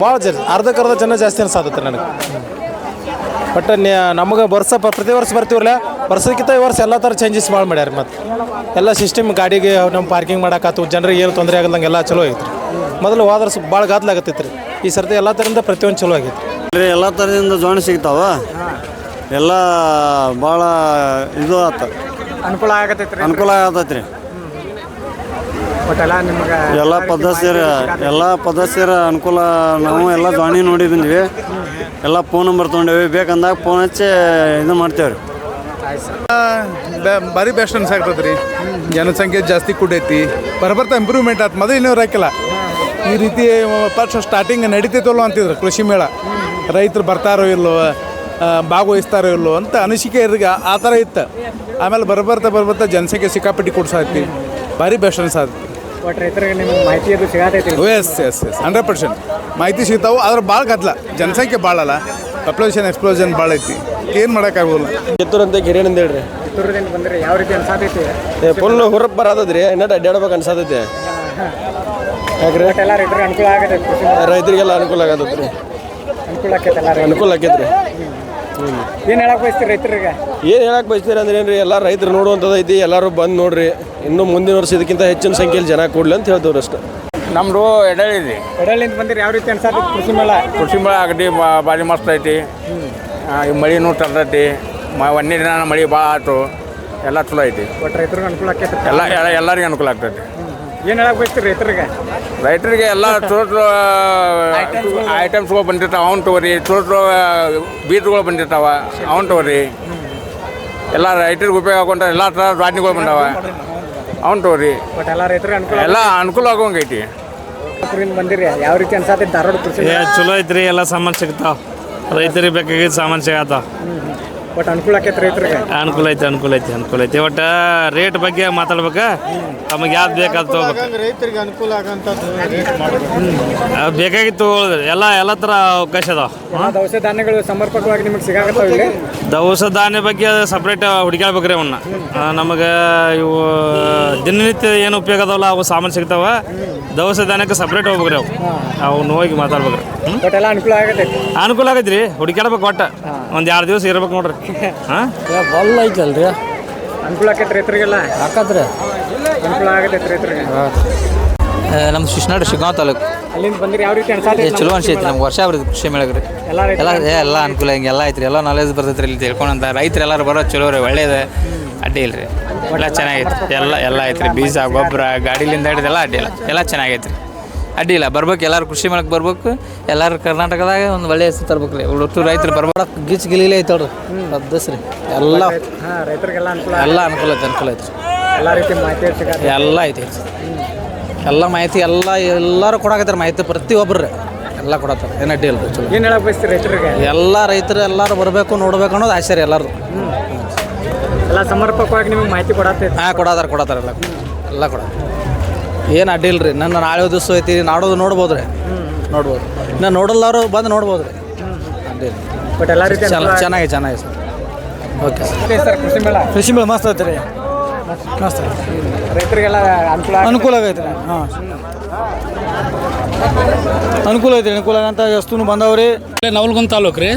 ಭಾಳ ಜನ ಅರ್ಧಕ್ಕರ್ಧ ಜನ ಜಾಸ್ತಿ ಅನ್ಸಾತೈತೆ ನನಗೆ. ಬಟ್ ನಮಗೆ ವರ್ಷ ಪ್ರತಿ ವರ್ಷ ಬರ್ತೀವಲ್ಲ ವರ್ಷಕ್ಕಿಂತ ಈ ವರ್ಷ ಎಲ್ಲ ಥರ ಚೇಂಜಸ್ ಭಾಳ ಮಾಡ್ಯಾರ ಮತ್ತು ಎಲ್ಲ ಸಿಸ್ಟಮ್ ಗಾಡಿಗೆ ನಮ್ಮ ಪಾರ್ಕಿಂಗ್ ಮಾಡೋಕ್ಕಾತು ಜನರಿಗೆ ಏನು ತೊಂದರೆ ಆಗಲ್ದಂಗೆ ಎಲ್ಲ ಚಲೋ ಐತ್ರಿ ಮೊದಲು ಹೋದ್ರೆ ಸ್ವಲ್ಪ ಭಾಳ ಗಾದ್ಲಾಗತ್ತೈತೆ ರೀ ಈ ಸರ್ತಿ ಎಲ್ಲ ಥರದಿಂದ ಪ್ರತಿಯೊಂದು ಚಲೋ ಆಗೈತೆ ಎಲ್ಲ ಥರದಿಂದ ಜೋಣ ಸಿಗ್ತಾವ? ಎಲ್ಲ ಭಾಳ ಇದು ಆತ. ಅನುಕೂಲ ಆಗತೈತ್ರಿ ಅನುಕೂಲ ರೀ ನಿಮ್ಗೆ ಎಲ್ಲ ಪದಸ್ಯರ ಎಲ್ಲ ಪದ್ಧತಿಯರ ಅನುಕೂಲ ನಾವು ಎಲ್ಲ ಜಾಣಿ ನೋಡಿ ಬಂದ್ವಿ ಎಲ್ಲ ಫೋನ್ ನಂಬರ್ ತೊಗೊಂಡೇವಿ. ಬೇಕಂದಾಗ ಫೋನ್ ಹಚ್ಚಿ ಇದು ಮಾಡ್ತೇವೆ ರೀ ಭಾರಿ ಬೆಸ್ಟ್ ಅನ್ಸಾಗ್ತದೆ ರೀ ಜನಸಂಖ್ಯೆ ಜಾಸ್ತಿ ಕೂಡೈತಿ. ಬರಬರ್ತ ಇಂಪ್ರೂವ್ಮೆಂಟ್ ಆಯ್ತು ಮೊದಲು ಇನ್ನೂ ಹಾಕಿಲ್ಲ ಈ ರೀತಿ ಫಸ್ಟ್ ಸ್ಟಾರ್ಟಿಂಗ್ ನಡೀತೈತಲ್ಲ ಅಂತಿದ್ರು ಕೃಷಿ ಮೇಳ. ರೈತರು ಬರ್ತಾರೋ ಇಲ್ಲೋ ಭಾಗವಹಿಸ್ತಾರೋ ಇಲ್ಲೋ ಅಂತ ಅನಿಸಿಕೆ ಇರ್ಗ ಆ ಥರ ಇತ್ತು. ಆಮೇಲೆ ಬರಬರ್ತಾ ಬರಬರ್ತಾ ಜನಸಂಖ್ಯೆ ಸಿಕ್ಕಾಪಟ್ಟಿ ಕೊಡ್ಸಾತಿ ಭಾರಿ ಬೆಸ್ಟ್ ಅನ್ಸಾತಿ ಒಟ್ಟು ರೈತರಿಗೆ ನಿಮ್ಗೆ ಮಾಹಿತಿ ಅದು ಸಿಗತೈತಿ yes yes yes hundred percent ಮಾಹಿತಿ ಸಿಗ್ತಾವೆ ಆದ್ರೆ ಭಾಳ ಗದ್ದಲ. ಜನಸಂಖ್ಯೆ ಭಾಳ ಅಲ್ಲ. ಪಾಪ್ಯುಲೇಷನ್ ಎಕ್ಸ್ಪ್ಲೋಷನ್ ಭಾಳ ಐತಿ. ಏನು ಮಾಡೋಕ್ಕಾಗೋಲ್ಲ ಅಂತ ಗಿರಿಯನ್ ಹೇಳ್ರಿ. ಕಿತ್ತೂರದಿಂದ ಬಂದರೆ ಯಾವ ರೀತಿ ಅನ್ಸಾತೈತಿ? ಫುಲ್ ಹೊರಗೆ ಬರತದ್ರಿ. ಇನ್ನಟ್ ಅಡ್ಡಾಡ್ಬೇಕು ಅನ್ಸತೈತಿ. ಯಾಕ್ರಿ? ಎಲ್ಲ ರೈತರಿಗೆ ಅನುಕೂಲ ಆಗತೈತಿ. ರೈತರಿಗೆಲ್ಲ ಅನುಕೂಲ ಆಗತ್ತೈತ್ರಿ ಅನುಕೂಲ ಆಕೈತೆ ಎಲ್ಲ ಅನುಕೂಲ ಆಕೈತ್ರಿ ಏನು ಹೇಳಕ್ ಬಯಸ್ತೀರಿ ರೈತರಿಗೆ? ಏನು ಹೇಳಕ್ ಬಯಸ್ತೀರಿ ಅಂದ್ರೆ ರೀ ಎಲ್ಲ ರೈತರು ನೋಡುವಂಥದ್ದು ಐತಿ ಎಲ್ಲರೂ ಬಂದು ನೋಡ್ರಿ. ಇನ್ನು ಮುಂದಿನ ವರ್ಷ ಇದಕ್ಕಿಂತ ಹೆಚ್ಚಿನ ಸಂಖ್ಯೆಯಲ್ಲಿ ಜನ ಕೊಡ್ಲಿ ಅಂತ ಹೇಳ್ದವ್ರು ಅಷ್ಟೇ. ನಮ್ದು ಎಡಳಿದ್ರಿ ಎಡಲಿಂದ ಬಂದ್ರೆ ಯಾವ ರೀತಿ ಅನ್ಸಾರ ಕೃಷಿ ಮೇಳ? ಕೃಷಿ ಮೇಳ ಅಗಡಿ ಭಾರಿ ಮಸ್ತ್ ಐತಿ. ಈ ಮಳಿನೂ ತರ್ತೈತಿ ಮ ಒಂದೇ ದಿನ ಮಳೆ ಭಾಳ ಆಯ್ತು ಎಲ್ಲ ಚಲೋ ಐತಿ. ಒಟ್ಟು ರೈತರಿಗೆ ಅನುಕೂಲ ಆಕೈತಿ ಎಲ್ಲ ಎಲ್ಲ ಎಲ್ಲರಿಗೂ ಅನುಕೂಲ ಆಗ್ತೈತಿ. ಏನು ಹೇಳಕ್ ಬಯಸ್ತೀರಿ ರೈತರಿಗೆ? ರೈತರಿಗೆ ಎಲ್ಲ ಚಲೋ ಚಲೋ ಐಟಮ್ಸ್ಗಳು ಬಂದಿರ್ತಾವೆ ಅವ್ನು ತಗೋರಿ. ಚಲೋ ಚಲೋ ಬೀಜಗಳು ಬಂದಿರ್ತಾವೆ ಅವ್ನು ತಗೋರಿ. ಎಲ್ಲ ರೈತರಿಗೆ ಉಪಯೋಗ ಆಗೊಂಡ ಎಲ್ಲ ಥರ ಧಾನ್ಯಗಳು ಬಂದಾವ. ಅವ್ನು ತಗೋರಿ ಒಟ್ಟು ಎಲ್ಲ ರೈತರಿಗೆ ಅನುಕೂಲ ಎಲ್ಲ ಅನುಕೂಲ ಆಗೋಂಗೈತಿ ಚಿತ್ತೂರಿಂದ ಬಂದಿರಿ ಯಾವ ರೀತಿ ಅನ್ಸತ್ತೆ ಧಾರವಾಡ ಕೃಷಿ? ಚಲೋ ಐತ್ರಿ ಎಲ್ಲ ಸಾಮಾನು ಸಿಗ್ತಾವ. ರೈತರಿಗೆ ಬೇಕಾಗಿದ್ದ ಸಾಮಾನು ಸಿಗತ್ತಾವ. ಬಟ್ ಅನುಕೂಲ ಆಕೈತೆ ರೈತರಿಗೆ. ಅನುಕೂಲ ಐತೆ ಅನುಕೂಲ ಐತೆ ಅನುಕೂಲ ಐತೆ. ಒಟ್ಟು ರೇಟ್ ಬಗ್ಗೆ ಮಾತಾಡ್ಬೇಕು? ನಮಗೆ ಯಾವ್ದು ಬೇಕಾದ್ ತಗೋಬೇಕು. ರೈತರಿಗೆ ಅನುಕೂಲ ಅದು ಬೇಕಾಗಿತ್ತು ಎಲ್ಲ ಎಲ್ಲ ಥರ ಅವಕಾಶ ಅದಾವ. ದವಸ ಧಾನ್ಯಗಳು ಸಮರ್ಪಕವಾಗಿ ನಿಮಗೆ ಸಿಗಾಕತ್ತಾವ ಇಲ್ಲಿ? ದವಸ ಧಾನ್ಯ ಬಗ್ಗೆ ಸಪ್ರೇಟ್ ಹುಡುಕ್ಯಾಡ್ಬೇಕ್ರಿ ಅವನ್ನ. ನಮಗೆ ಇವು ದಿನನಿತ್ಯ ಏನು ಉಪಯೋಗ ಅದಾವಲ್ಲ ಅವು ಸಾಮಾನು ಸಿಗ್ತಾವ. ದವಸ ಧಾನ್ಯಕ್ಕೆ ಸಪ್ರೇಟ್ ಹೋಗ್ಬೇಕ್ರಿ ಅವು. ಅವನ್ನ ಹೋಗಿ ಮಾತಾಡ್ಬೇಕ್ರಿ. ಬಟ್ ಎಲ್ಲ ಅನುಕೂಲ ಆಗತ್ತೆ. ಅನುಕೂಲ ಆಗೈತೆ ರೀ ಹುಡುಕ್ಯಾಡ್ಬೇಕು ಒಟ್ಟು. ಒಂದು ಎರಡು ದಿವಸ ಇರ್ಬೇಕು ನೋಡ್ರಿ. ಹಾಂ? ಬಲ್ಲ ಐತಲ್ರಿ. ಅನುಕೂಲ ಆಕೈತೆ ರೈತರಿಗೆಲ್ಲ ಹಾಕತ್ರಿ ಅನುಕೂಲ ಆಗತೈತೆ ರೈತರಿಗೆ ನಮ್ಮ ಶಿಶ್ನಾಡು ಶಿಗ್ಗಾಂವ್ ತಾಲೂಕು. ಅಲ್ಲಿಂದ ಬಂದ್ರೆ ಯಾವ ರೀತಿ ಅನ್ಸಾತಿ ಅನ್ಸಾತೈತೆ ಚಲೋ ಅನ್ಸೈತಿ ನಮ್ಗೆ ವರ್ಷ ಬರುತ್ತೆ ಕೃಷಿ ಮೇಳಗ್ರಿ ಎಲ್ಲ ಎಲ್ಲ ಏ ಎಲ್ಲ ಅನುಕೂಲ ಹಿಂಗೆ ಎಲ್ಲ ಐತ್ರಿ ಎಲ್ಲ ನಾಲೆಜ್ ಬರ್ತೈತ್ರಿ ಇಲ್ಲಿ ತಿಳ್ಕೊಂಡಂತ. ರೈತರು ಎಲ್ಲರೂ ಬರೋದು ಚಲೋ ರೀ ಒಳ್ಳೇದು. ಅಡ್ಡಿ ಇಲ್ರಿ. ರೀ ಎಲ್ಲ ಚೆನ್ನಾಗೈತಿ. ಎಲ್ಲ ಎಲ್ಲ ಐತ್ರಿ ಬೀಜ ಗೊಬ್ಬರ ಗಾಡಿಲಿಂದ ಹಿಡಿದು ಎಲ್ಲ ಅಡ್ಡಿ ಇಲ್ಲ. ಎಲ್ಲ ಚೆನ್ನಾಗೈತಿ ರೀ ಅಡ್ಡಿ ಇಲ್ಲ. ಬರ್ಬೇಕು ಎಲ್ಲರೂ ಕೃಷಿ ಮೇಳಕ್ಕೆ ಬರ್ಬೇಕು. ಎಲ್ಲರೂ ಕರ್ನಾಟಕದಾಗ ಒಂದು ಒಳ್ಳೆಯ ಹೆಸರು ತರ್ಬೇಕು ರೀ. ಒಟ್ಟು ರೈತರು ಬರ್ಬೇಕು ಗಿಚ್ ಗಿಲಿಲೆ ಐತಲ್ರಿ ರದ್ದಸ್ರಿ ಎಲ್ಲ ಹಾಂ ರೈತರಿಗೆಲ್ಲ ಅನುಕೂಲ ಎಲ್ಲ ಅನುಕೂಲ ಐತೆ ಅನುಕೂಲ ಐತೆ. ಎಲ್ಲ ರೀತಿ ಮಾಹಿತಿ ಎಲ್ಲ ಐತಿ ಎಲ್ಲ ಮಾಹಿತಿ ಎಲ್ಲ ಎಲ್ಲರೂ ಕೊಡಾಕತ್ತಾರ ಮಾಹಿತಿ ಪ್ರತಿಯೊಬ್ಬರು ಎಲ್ಲ ಕೊಡತ್ತಾರ ಏನು ಅಡ್ಡಿ ಇಲ್ಲ ಚಲೋ ಏನು ಬಯಸ್ತೀರಿ ರೈತರಿಗೆ? ಎಲ್ಲ ರೈತರು ಎಲ್ಲರೂ ಬರಬೇಕು ನೋಡ್ಬೇಕು ಅನ್ನೋದು ಆಸೆ ರೀ ಎಲ್ಲರದು. ಎಲ್ಲ ಸಮರ್ಪಕವಾಗಿ ನಿಮಗೆ ಮಾಹಿತಿ ಕೊಡತ್ತೆ. ಹಾಂ ಕೊಡೋದಾರ ಕೊಡತಾರ ಎಲ್ಲ. ಎಲ್ಲ ಕೊಡ ಏನು ಅಡ್ಡಿಲ್ಲ ರೀ ನನ್ನ ನಾಳೆ ದಿವಸ ಐತಿ ನಾಡೋದು ನೋಡ್ಬೋದು ರೀ. ನೋಡ್ಬೋದು. ಇನ್ನು ನೋಡಲ್ಲವರು ಬಂದು ನೋಡ್ಬೋದು ರೀ. ಅಡ್ಡಿಲ್ಲ ಬಟ್ ಎಲ್ಲ ರೀತಿ ಚೆನ್ನಾಗಿ ಚೆನ್ನಾಗಿ ಸರ್. Okay sir. ಕೃಷಿ ಮೇಳ. ಕೃಷಿ ಮೇಳ ಮಸ್ತ್ ಐತೆ ರೀ ಮಸ್ತ್ ರೈತರಿಗೆಲ್ಲ ಅನುಕೂಲ ಆಗೈತೆ. ಅನುಕೂಲ ಆಗೈತೆ ರೀ. ಹಾಂ. ಅನುಕೂಲ ಐತೆ ಅನುಕೂಲ ಆಗಂತ ಎಷ್ಟೂ ಬಂದವ್ರಿ ನವಲ್ಗುಂದ ತಾಲೂಕು ರೀ.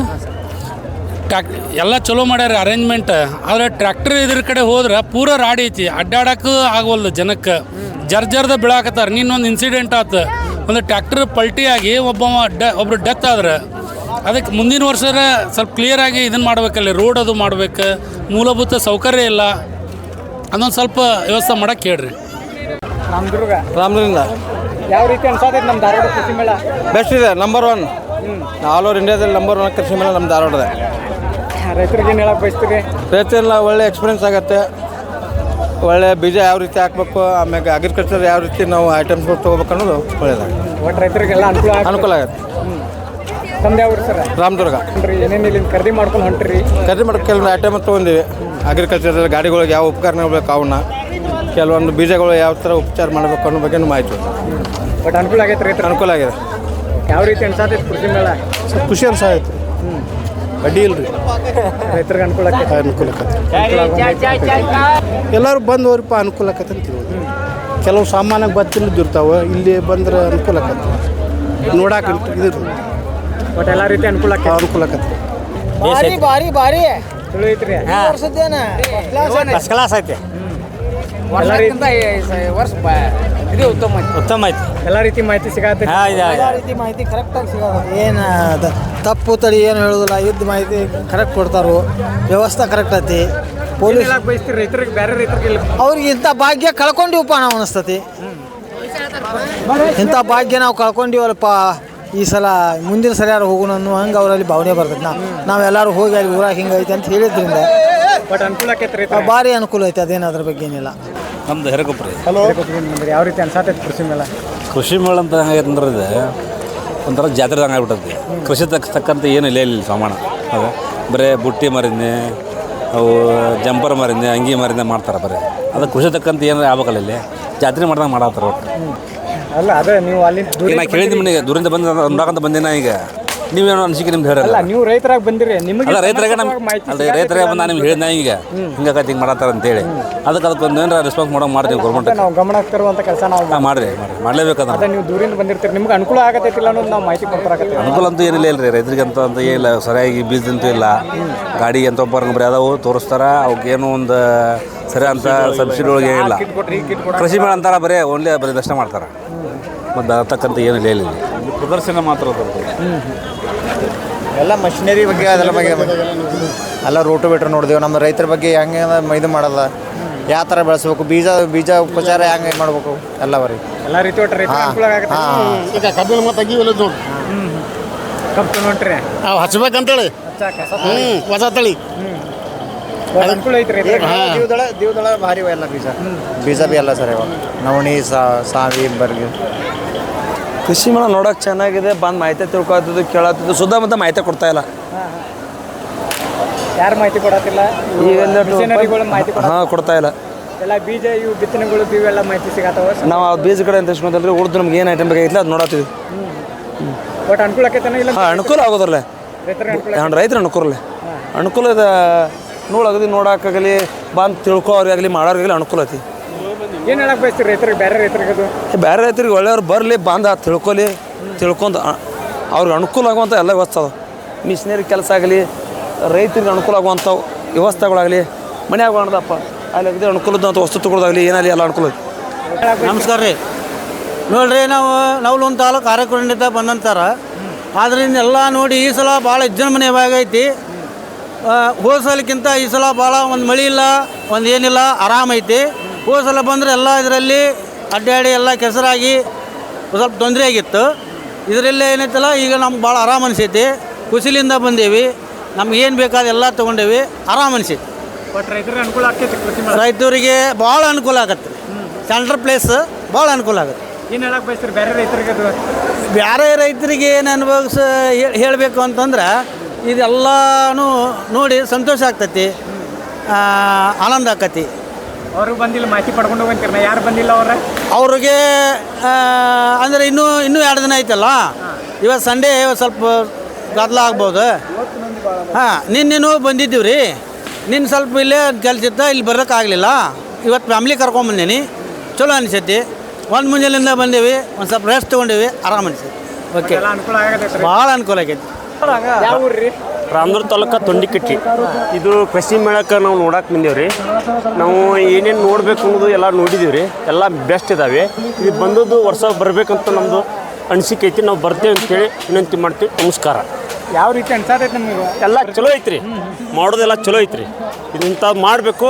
ಟ್ಯಾಕ್ ಎಲ್ಲ ಚಲೋ ಮಾಡ್ಯಾರ ಅರೇಂಜ್ಮೆಂಟ್ ಆದರೆ ಟ್ರ್ಯಾಕ್ಟರ್ ಇದ್ರ ಕಡೆ ಹೋದ್ರೆ ಪೂರ ರಾಡಿ ಐತಿ. ಅಡ್ಡಾಡೋಕ್ಕೂ ಆಗವಲ್ದು ಜನಕ್ಕೆ. ಜರ್ ಜರ್ದ ಬೀಳಾಕತ್ತಾರ ನಿನ್ನೊಂದು ಇನ್ಸಿಡೆಂಟ್ ಆತು. ಒಂದು ಟ್ಯಾಕ್ಟರ್ ಪಲ್ಟಿ ಆಗಿ ಒಬ್ಬ ಡ ಒಬ್ರು ಡೆತ್ ಆದ್ರೆ. ಅದಕ್ಕೆ ಮುಂದಿನ ವರ್ಷ ಸ್ವಲ್ಪ ಕ್ಲಿಯರ್ ಆಗಿ ಇದನ್ನು ಮಾಡ್ಬೇಕಲ್ಲಿ. ರೋಡ್ ಅದು ಮಾಡ್ಬೇಕು. ಮೂಲಭೂತ ಸೌಕರ್ಯ ಇಲ್ಲ. ಅದೊಂದು ಸ್ವಲ್ಪ ವ್ಯವಸ್ಥೆ ಮಾಡಕ್ಕೆ ಹೇಳ್ರಿ. ರಾಮದುರ್ಗ. ರಾಮದುರ್ಗ ಯಾವ ರೀತಿ ಅನ್ಸಾತೈತೆ ನಮ್ಮ ಧಾರವಾಡ ಕೃಷಿ ಮೇಳ? ಬೆಸ್ಟ್ ಇದೆ ನಂಬರ್ ಒನ್ ಆಲ್ ಓವರ್ ಇಂಡಿಯಾದಲ್ಲಿ ನಂಬರ್ ಒನ್ ಕೃಷಿ ಮೇಳ ನಮ್ಮ ಧಾರವಾಡದ. ರೈತರಿಗೆ ಏನು ಹೇಳಕ್ಕೆ ಬಯಸ್ತೀರಿ? ರೈತರೆಲ್ಲ ಒಳ್ಳೆ ಎಕ್ಸ್ಪೀರಿಯನ್ಸ್ ಆಗುತ್ತೆ. ಒಳ್ಳೆ ಬೀಜ ಯಾವ ರೀತಿ ಹಾಕ್ಬೇಕು ಆಮೇಲೆ ಅಗ್ರಿಕಲ್ಚರ್ ಯಾವ ರೀತಿ ನಾವು ಐಟಮ್ಸ್ ತೊಗೋಬೇಕು ಅನ್ನೋದು ಒಳ್ಳೇದಾಗುತ್ತೆ. ಒಟ್ಟು ರೈತರಿಗೆಲ್ಲ ಅನುಕೂಲ ಆಗತ್ತೆ. ಅನುಕೂಲ ಆಗುತ್ತೆ. ತಮ್ದು ಯಾವ ಊರು ಸರ್? ರಾಮದುರ್ಗ. ಏನೇನು ಇಲ್ಲಿಂದ ಖರೀದಿ ಮಾಡ್ಕೊಂಡು ಹೊಂಟ್ರಿ? ಖರೀದಿ ಮಾಡಿ ಕೆಲವೊಂದು ಐಟಮ್ ತೊಗೊಂಡಿವಿ. ಅಗ್ರಿಕಲ್ಚರ್ ಗಾಡಿಗಳಿಗೆ ಯಾವ ಉಪಕರಣಗಳು ಬೇಕು ಅವನ್ನ. ಕೆಲವೊಂದು ಬೀಜಗಳು ಯಾವ ಥರ ಉಪಚಾರ ಮಾಡಬೇಕು ಅನ್ನೋ ಬಗ್ಗೆ ಮಾಹಿತಿ ಬಟ್ ಅನುಕೂಲ ಆಗೈತೆ ರೈತರು ಅನುಕೂಲ ಆಗಿದೆ. ಯಾವ ರೀತಿ ಅನ್ಸಾತೈತೆ ಕೃಷಿ ಮೇಳ? ಖುಷಿ ಅನ್ಸಾಯ್ತು ಅಡ್ಡಿ ಇಲ್ಲ ರೀ ರೈತರಿಗೆ ಅನುಕೂಲ ಆಕೈತೆ ಅನುಕೂಲ ಎಲ್ಲರೂ ಬಂದು ಹೋಗ್ರಿಪ್ಪ ಅನುಕೂಲ ಆಕತ್ತೆ ಅಂತ ಹೇಳೋದು ಕೆಲವು ಸಾಮಾನ್ಯ ಬತ್ತಿಲ್ಲದ್ದು ಇರ್ತಾವೆ ಇಲ್ಲಿ ಬಂದ್ರೆ ಅನುಕೂಲ ಆಕತ್ತೆ ನೋಡಾಕ ಇದು ಬಟ್ ಎಲ್ಲ ರೀತಿ ಅನುಕೂಲ ಅನುಕೂಲ ಆಕತ್ತೆ ಭಾರಿ ಭಾರಿ. ಭಾರಿ ವರ್ಷದ್ದೇನ? ಫಸ್ಟ್ ಕ್ಲಾಸ್ ಐತಿ. ವರ್ಷ ಇದು ಉತ್ತಮ ಉತ್ತಮ ಐತಿ. ಎಲ್ಲ ರೀತಿ ಮಾಹಿತಿ ಸಿಗತ್ತೆ. ಎಲ್ಲ ರೀತಿ ಮಾಹಿತಿ ಕರೆಕ್ಟಾಗಿ ಏನು ತಪ್ಪು ತಡಿ ಏನು ಹೇಳೋದಿಲ್ಲ ಇದ್ದ ಮಾಹಿತಿ ಕರೆಕ್ಟ್ ಕೊಡ್ತಾರೋ. ವ್ಯವಸ್ಥೆ ಕರೆಕ್ಟ್ ಐತಿ. ಪೊಲೀಸ್ ಬಯಸ್ತೀರಿ? ರೈತರಿಗೆ ಬೇರೆ ರೈತರಿಗೆ ಇಲ್ಲಿ ಅವ್ರಿಗೆ ಇಂಥ ಭಾಗ್ಯ ಕಳ್ಕೊಂಡಿವಪ್ಪ ನಾವು ಅನಿಸ್ತತಿ. ಇಂಥ ಭಾಗ್ಯ ನಾವು ಕಳ್ಕೊಂಡಿವಲ್ಲಪ್ಪ ಈ ಸಲ ಮುಂದಿನ ಸಲ ಯಾರು ಹೋಗೋಣ ಅನ್ನೋ ಹಂಗೆ ಅವರಲ್ಲಿ ಭಾವನೆ ಬರ್ತೈತೆ. ನಾವು ನಾವೆಲ್ಲರೂ ಹೋಗಿ ಅಲ್ಲಿ ಊರಾಗ ಹಿಂಗೈತೆ ಅಂತ ಹೇಳಿದ್ರಿಂದ ಬಟ್ ಅನುಕೂಲ ಆಕೈತೆ ರೈತ ಭಾರಿ ಅನುಕೂಲ ಐತೆ ಅದೇನು ಅದ್ರ ಬಗ್ಗೆ ಏನಿಲ್ಲ. ನಮ್ದು ಹೆರಗೊಬ್ಬರಿ ಹಲೋ ಯಾವ ರೀತಿ ಅನ್ಸಾತೈತೆ ಕೃಷಿ ಮೇಳ? ಕೃಷಿ ಮೇಳ ಅಂತ ಹೆಂಗೈತೆ ಅಂದ್ರೆ ಇದು. ಒಂಥರ ಜಾತ್ರೆ ಹಂಗೆ ಆಗ್ಬಿಟ್ಟೈತಿ. ಕೃಷಿ ತಕ್ಕ ತಕ್ಕಂತ ಏನು ಇಲ್ಲ ಇಲ್ಲಿ ಸಾಮಾನು ಅದು? ಬರೀ ಬುಟ್ಟಿ ಮರಿಂದೆ ಅವು ಜಂಪರ್ ಮರಿಂದ ಅಂಗಿ ಮರಿಂದ ಮಾಡ್ತಾರೆ ಬರೀ. ಅದು ಕೃಷಿ ತಕ್ಕಂತ ಏನು ಆಗ್ಬೇಕಲ್ಲ ಇಲ್ಲಿ? ಜಾತ್ರೆ ಮಾಡ್ದಂಗೆ ಮಾಡತ್ತಾರ ಒಟ್ಟು. ಅಲ್ಲ ಅದೇ ನೀವು ಅಲ್ಲಿ ನಾ ಕೇಳಿದ್ದೀನಿ ಮನೆಗೆ ದೂರಿಂದ ಬಂದ ಅಂದಾಗಂತ ಬಂದಿನ ಈಗ. ನೀವೇನೋ ಅನ್ಸಿಕೆ ನಿಮ್ದು ಹೇಳಿ ಅಲ್ಲ ನೀವು ರೈತರಾಗಿ ಬಂದಿರಿ ನಿಮಗೆ ಅಲ್ಲ ರೈತರಾಗ ನಮ್ಗೆ ಮಾಹಿತಿ ಅಲ್ಲ ರೈತರಾಗ ಬಂದು ನಾನು ನಿಮ್ಗೆ ಹೇಳಿದ್ನ ಈಗ ಕತ್ತಿ ಹಿಂಗೆ ಮಾಡತ್ತಾರ ಅಂತೇಳಿ. ಅದಕ್ಕೆ ಅದಕ್ಕೊಂದು ಏನಾರ ರೆಸ್ಪಾನ್ಸ್ ಮಾಡೋ ಮಾಡ್ತೀವಿ ಗೌರ್ಮೆಂಟ್ ನಾವು ಗಮನ ತರುವಂಥ ಕೆಲಸ ನಾವು ಮಾಡ್ರಿ ಮಾಡಿರಿ. ಅದೇ ನೀವು ದೂರಿಂದ ಬಂದಿರ್ತೀರಿ. ನಿಮ್ಗೆ ಅನುಕೂಲ ಆಗತ್ತಿಲ್ಲ ಅನ್ನೋದು ನಾವು ಮಾಹಿತಿ ಕೊಡ್ತಾರಾಗತ್ತೆ ಅನುಕೂಲ ಅಂತೂ ಏನಿಲ್ಲ ಇಲ್ರಿ ರೈತರಿಗೆ ಅಂತ ಅಂತ ಏನಿಲ್ಲ. ಸರಿಯಾಗಿ ಬೀಜ ಅಂತೂ ಇಲ್ಲ ಗಾಡಿ ಅಂತ ಒಬ್ಬರ ಬರೀ ಅದಾವು ತೋರಿಸ್ತಾರ. ಅವಕ್ಕೇನು ಒಂದು ಸರಿ ಅಂತ ಸಬ್ಸಿಡಿ ಒಳಗೆ ಏನಿಲ್ಲ. ಕೃಷಿ ಮೇಳ ಅಂತಾರ ಬರೀ ಓನ್ಲಿ ಬರೀ ದರ್ಶನ ಮಾಡ್ತಾರೆ. ಮತ್ತು ಅದಕ್ಕಂತ ಏನಿಲ್ಲ ಇಲ್ಲಿ ಪ್ರದರ್ಶನ ಮಾತ್ರ ಅದ ಎಲ್ಲ ಮಷಿನರಿ ಬಗ್ಗೆ ಅದರ ಬಗ್ಗೆ ಎಲ್ಲ ರೋಟೋವೇಟ್ರ್ ನೋಡಿದೆವು. ನಮ್ಮ ರೈತರ ಬಗ್ಗೆ ಹೆಂಗೆ ಇದು ಮಾಡೋದ ಯಾವ ಥರ ಬೆಳೆಸ್ಬೇಕು? ಬೀಜ ಬೀಜ ಉಪಚಾರ ಹೆಂಗೆ ಮಾಡ್ಬೇಕು? ಎಲ್ಲ ಬರೀ. ಎಲ್ಲ ರೀತಿ ಒಟ್ಟು ಈಗ ಕಬ್ಬಿನ ಮತ್ತೆ ಅಗ್ಗಿವೆಲ್ಲ ನೋಡಿ. ಕಬ್ಬು ನೋಡ್ರಿ ನಾವು ಹಚ್ಬೇಕಂತೇಳಿ. ಹ್ಞೂ ಹೊಸ ತಳಿ. ದೀವದಳ ದೀವದಳ ಭಾರಿ ಅವ ಎಲ್ಲ ಬೀಜ. ಬೀಜ ಬಿ ಎಲ್ಲ ಸರ್ ಇವಾಗ ನವಣಿ ಸಾ ಸಾವಿ ಬರ್ಗಿ. ಕೃಷಿ ಮೇಳ ನೋಡೋಕೆ ಚೆನ್ನಾಗಿದೆ. ಬಂದು ಮಾಹಿತಿ ತಿಳ್ಕೊಳ್ತಿದ್ದು ಕೇಳತ್ತಿದ್ದು ಸುತ್ತಮುತ್ತ ಮಾಹಿತಿ ಕೊಡ್ತಾ ಇಲ್ಲ. ಯಾರು ಮಾಹಿತಿ ಕೊಡತ್ತಿಲ್ಲ ಈ ಮಿಷನರಿಗಳು ಮಾಹಿತಿ ಹಾಂ ಕೊಡ್ತಾ ಇಲ್ಲ. ಎಲ್ಲ ಬೀಜ ಇವು ಬಿತ್ತನೆಗಳು ಇವೆಲ್ಲ ಮಾಹಿತಿ ಸಿಗತ್ತವ ನಾವು ಆ ಬೀಜ ಕಡೆ ಅಂತ ಇಸ್ಕೊಂತಲ್ರಿ ಉಳ್ದು ನಮ್ಗೆ ಏನು ಐಟಮ್ ಬೇಕಾಗಿಲ್ಲ ಅದು ನೋಡತ್ತೀವಿ. ಒಟ್ಟು ಅನುಕೂಲ ಆಕೈತನ ಇಲ್ಲ ಹಾಂ ಅನುಕೂಲ ಆಗೋದ್ರಲ್ಲ. ರೈತರ ಅನುಕೂಲ ಅನುಕೂಲದ ಇದೆ ನೋಡಾಗಲಿ ನೋಡೋಕ್ಕಾಗಲಿ ಬಂದು ತಿಳ್ಕೊವ್ರಿಗಾಗಲಿ ಮಾಡೋರಿಗಾಗಲಿ ಅನುಕೂಲ ಐತಿ. ಏನು ಹೇಳಕ್ ಬಯಸ್ತೀರಿ ರೈತರಿಗೆ? ಬೇರೆ ರೈತರಿಗೆ ಅದು? ಬೇರೆ ರೈತರಿಗೆ ಒಳ್ಳೆಯವ್ರು ಬರಲಿ ಬಂದ ತಿಳ್ಕೊಲಿ ತಿಳ್ಕೊಂಡು ಅವ್ರಿಗೆ ಅನುಕೂಲ ಆಗುವಂಥ ಎಲ್ಲ ವ್ಯವಸ್ಥೆ ಅದು ಮಿಷನರಿ ಕೆಲಸ ಆಗಲಿ ರೈತರಿಗೆ ಅನುಕೂಲ ಆಗುವಂಥ ವ್ಯವಸ್ಥೆಗಳಾಗಲಿ ಮನೆ ಆಗೋಣದಪ್ಪ ಅಲ್ಲಿ ಅಗದಿ ಅನುಕೂಲದಂಥ ವಸ್ತು ತಗೊಳ್ಳೋದಾಗಲಿ ಏನಾಗಲಿ ಎಲ್ಲ ಅನುಕೂಲ ಐತಿ. ನಮಸ್ಕಾರ ರೀ. ನೋಡ್ರಿ ನಾವು ನವಲೊಂದು ತಾಲೂಕು ಕಾರ್ಯಕ್ರಮದಿಂದ ಬಂದಂತಾರ. ಆದ್ರಿಂದ ಎಲ್ಲ ನೋಡಿ ಈ ಸಲ ಭಾಳ ವಿಜೃಂಭಣೆಯಾಗೈತಿ ಹೋದ ಸಲಕ್ಕಿಂತ ಈ ಸಲ ಭಾಳ ಒಂದು ಮಳೆ ಇಲ್ಲ ಒಂದು ಏನಿಲ್ಲ ಆರಾಮೈತಿ ಹೋದ ಸಲ ಬಂದರೆ ಎಲ್ಲ ಇದರಲ್ಲಿ ಅಡ್ಡಾಡಿ ಎಲ್ಲ ಕೆಸರಾಗಿ ಸ್ವಲ್ಪ ತೊಂದರೆ ಆಗಿತ್ತು. ಇದರಲ್ಲಿ ಏನೈತಲ್ಲ ಈಗ ನಮ್ಗೆ ಭಾಳ ಆರಾಮ ಅನಿಸೈತಿ. ಖುಷಿಲಿಂದ ಬಂದೀವಿ. ನಮ್ಗೆ ಏನು ಬೇಕಾದ ಎಲ್ಲ ತೊಗೊಂಡೇವಿ. ಆರಾಮ ಅನಿಸೈತಿ. ರೈತರಿಗೆ ಅನುಕೂಲ ಆಗ್ತೈತಿ ಕೃಷಿ ರೈತರಿಗೆ ಭಾಳ ಅನುಕೂಲ ಆಗತ್ತೆ. ಸೆಂಟ್ರ್ ಪ್ಲೇಸ್ ಭಾಳ ಅನುಕೂಲ ಆಗುತ್ತೆ. ಏನು ಹೇಳಕ್ ಬಯಸ್ತೀರಿ? ಬೇರೆ ರೈತರಿಗೆ ಅದು? ಬೇರೆ ರೈತರಿಗೆ ಏನು ಅನುಭವಿಸ ಹೇಳಬೇಕು ಅಂತಂದ್ರೆ ಇದೆಲ್ಲನೂ ನೋಡಿ ಸಂತೋಷ ಆಗ್ತೈತಿ. ಆನಂದ ಆಕತಿ ಅವರು ಬಂದಿಲ್ಲ ಮಾಹಿತಿ ಪಡ್ಕೊಂಡು ಹೋಗಂತೀರಿ ನಾ? ಯಾರು ಬಂದಿಲ್ಲ ಅವ್ರ? ಅವ್ರಿಗೆ ಅಂದ್ರೆ ಇನ್ನೂ ಇನ್ನೂ ಎರಡು ದಿನ ಐತಲ್ಲ? ಇವತ್ತು ಸಂಡೇ ಸ್ವಲ್ಪ ಗದ್ದಲ ಆಗ್ಬೋದು. ಹಾಂ ನಿನ್ನೇನು ಬಂದಿದ್ದೀವಿ ರೀ ನಿನ್ನ ಸ್ವಲ್ಪ ಇಲ್ಲೇ ಕೆಲ್ಸ ಇತ್ತ ಇಲ್ಲಿ ಬರೋಕ್ಕಾಗಲಿಲ್ಲ ಇವತ್ತು ಫ್ಯಾಮ್ಲಿ ಕರ್ಕೊಂಬಂದೀನಿ ಚಲೋ ಅನಿಸೈತಿ. ಒಂದು ಮುಂಜಾನೆಯಿಂದ ಬಂದೀವಿ ಒಂದು ಸ್ವಲ್ಪ ರೆಸ್ಟ್ ತೊಗೊಂಡೀವಿ ಆರಾಮ ಅನಿಸೈತಿ. ಓಕೆ ಭಾಳ ಅನುಕೂಲ ಆಗೈತಿ. ಯಾವ ರಾಮದುರ್ಗ ತಾಲೂಕ ತೊಂಡಿಕಟ್ಟಿ. ಇದು ಕೃಷಿ ಮೇಳಕ್ಕೆ ನಾವು ನೋಡಕ್ಕೆ ಬಂದೇವ್ರಿ. ರೀ ನಾವು ಏನೇನು ನೋಡಬೇಕು ಅನ್ನೋದು ಎಲ್ಲ ನೋಡಿದ್ದೀವಿ ರೀ ಎಲ್ಲ ಬೆಸ್ಟ್ ಇದ್ದಾವೆ ಇದು ಬಂದದ್ದು ವರ್ಷ ಬರಬೇಕಂತ ನಮ್ಮದು ಅನಿಸಿಕೆ ಐತಿ. ನಾವು ಬರ್ತೇವೆ ಅಂತೇಳಿ ವಿನಂತಿ ಮಾಡ್ತೀವಿ. ನಮಸ್ಕಾರ. ಯಾವ ರೀತಿ ಅನ್ಸಾತೈತೆ ನಮಗೆ? ಎಲ್ಲ ಚಲೋ ಐತ್ರಿ. ಮಾಡೋದೆಲ್ಲ ಚಲೋ ಐತ್ರಿ. ಇದು ಇಂಥ ಮಾಡಬೇಕು.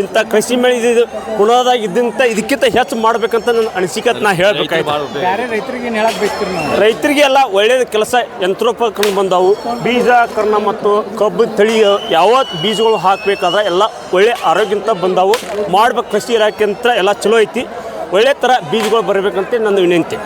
ಇಂಥ ಕೃಷಿ ಮೇಳ ಇದು ಕುಣೋದಾಗ ಇದ್ದಂಥ ಇದಕ್ಕಿಂತ ಹೆಚ್ಚು ಮಾಡ್ಬೇಕಂತ ನನ್ನ ಅನಿಸಿಕೆ ನಾ ಹೇಳ್ಬೇಕಾಯ್ತು. ಬೇರೆ ರೈತರಿಗೆ ಏನು ಹೇಳಕ್ ಎಲ್ಲ ಒಳ್ಳೆಯ ಕೆಲಸ ಯಂತ್ರೋಪಕರಣ ಬಂದಾವು. ಬೀಜಕರಣ ಮತ್ತು ಕಬ್ಬು ತಳಿ ಯಾವ ಬೀಜಗಳು ಹಾಕಬೇಕಾದ್ರೆ ಎಲ್ಲ ಒಳ್ಳೆ ಆರೋಗ್ಯಂತ ಬಂದಾವು. ಮಾಡ್ಬೇಕು ಕೃಷಿ ಇಲಾಖೆ ಅಂತ ಎಲ್ಲ ಚಲೋ ಐತಿ. ಒಳ್ಳೆ ಥರ ಬೀಜಗಳು ಬರಬೇಕಂತ ನನ್ನ ವಿನಂತಿ.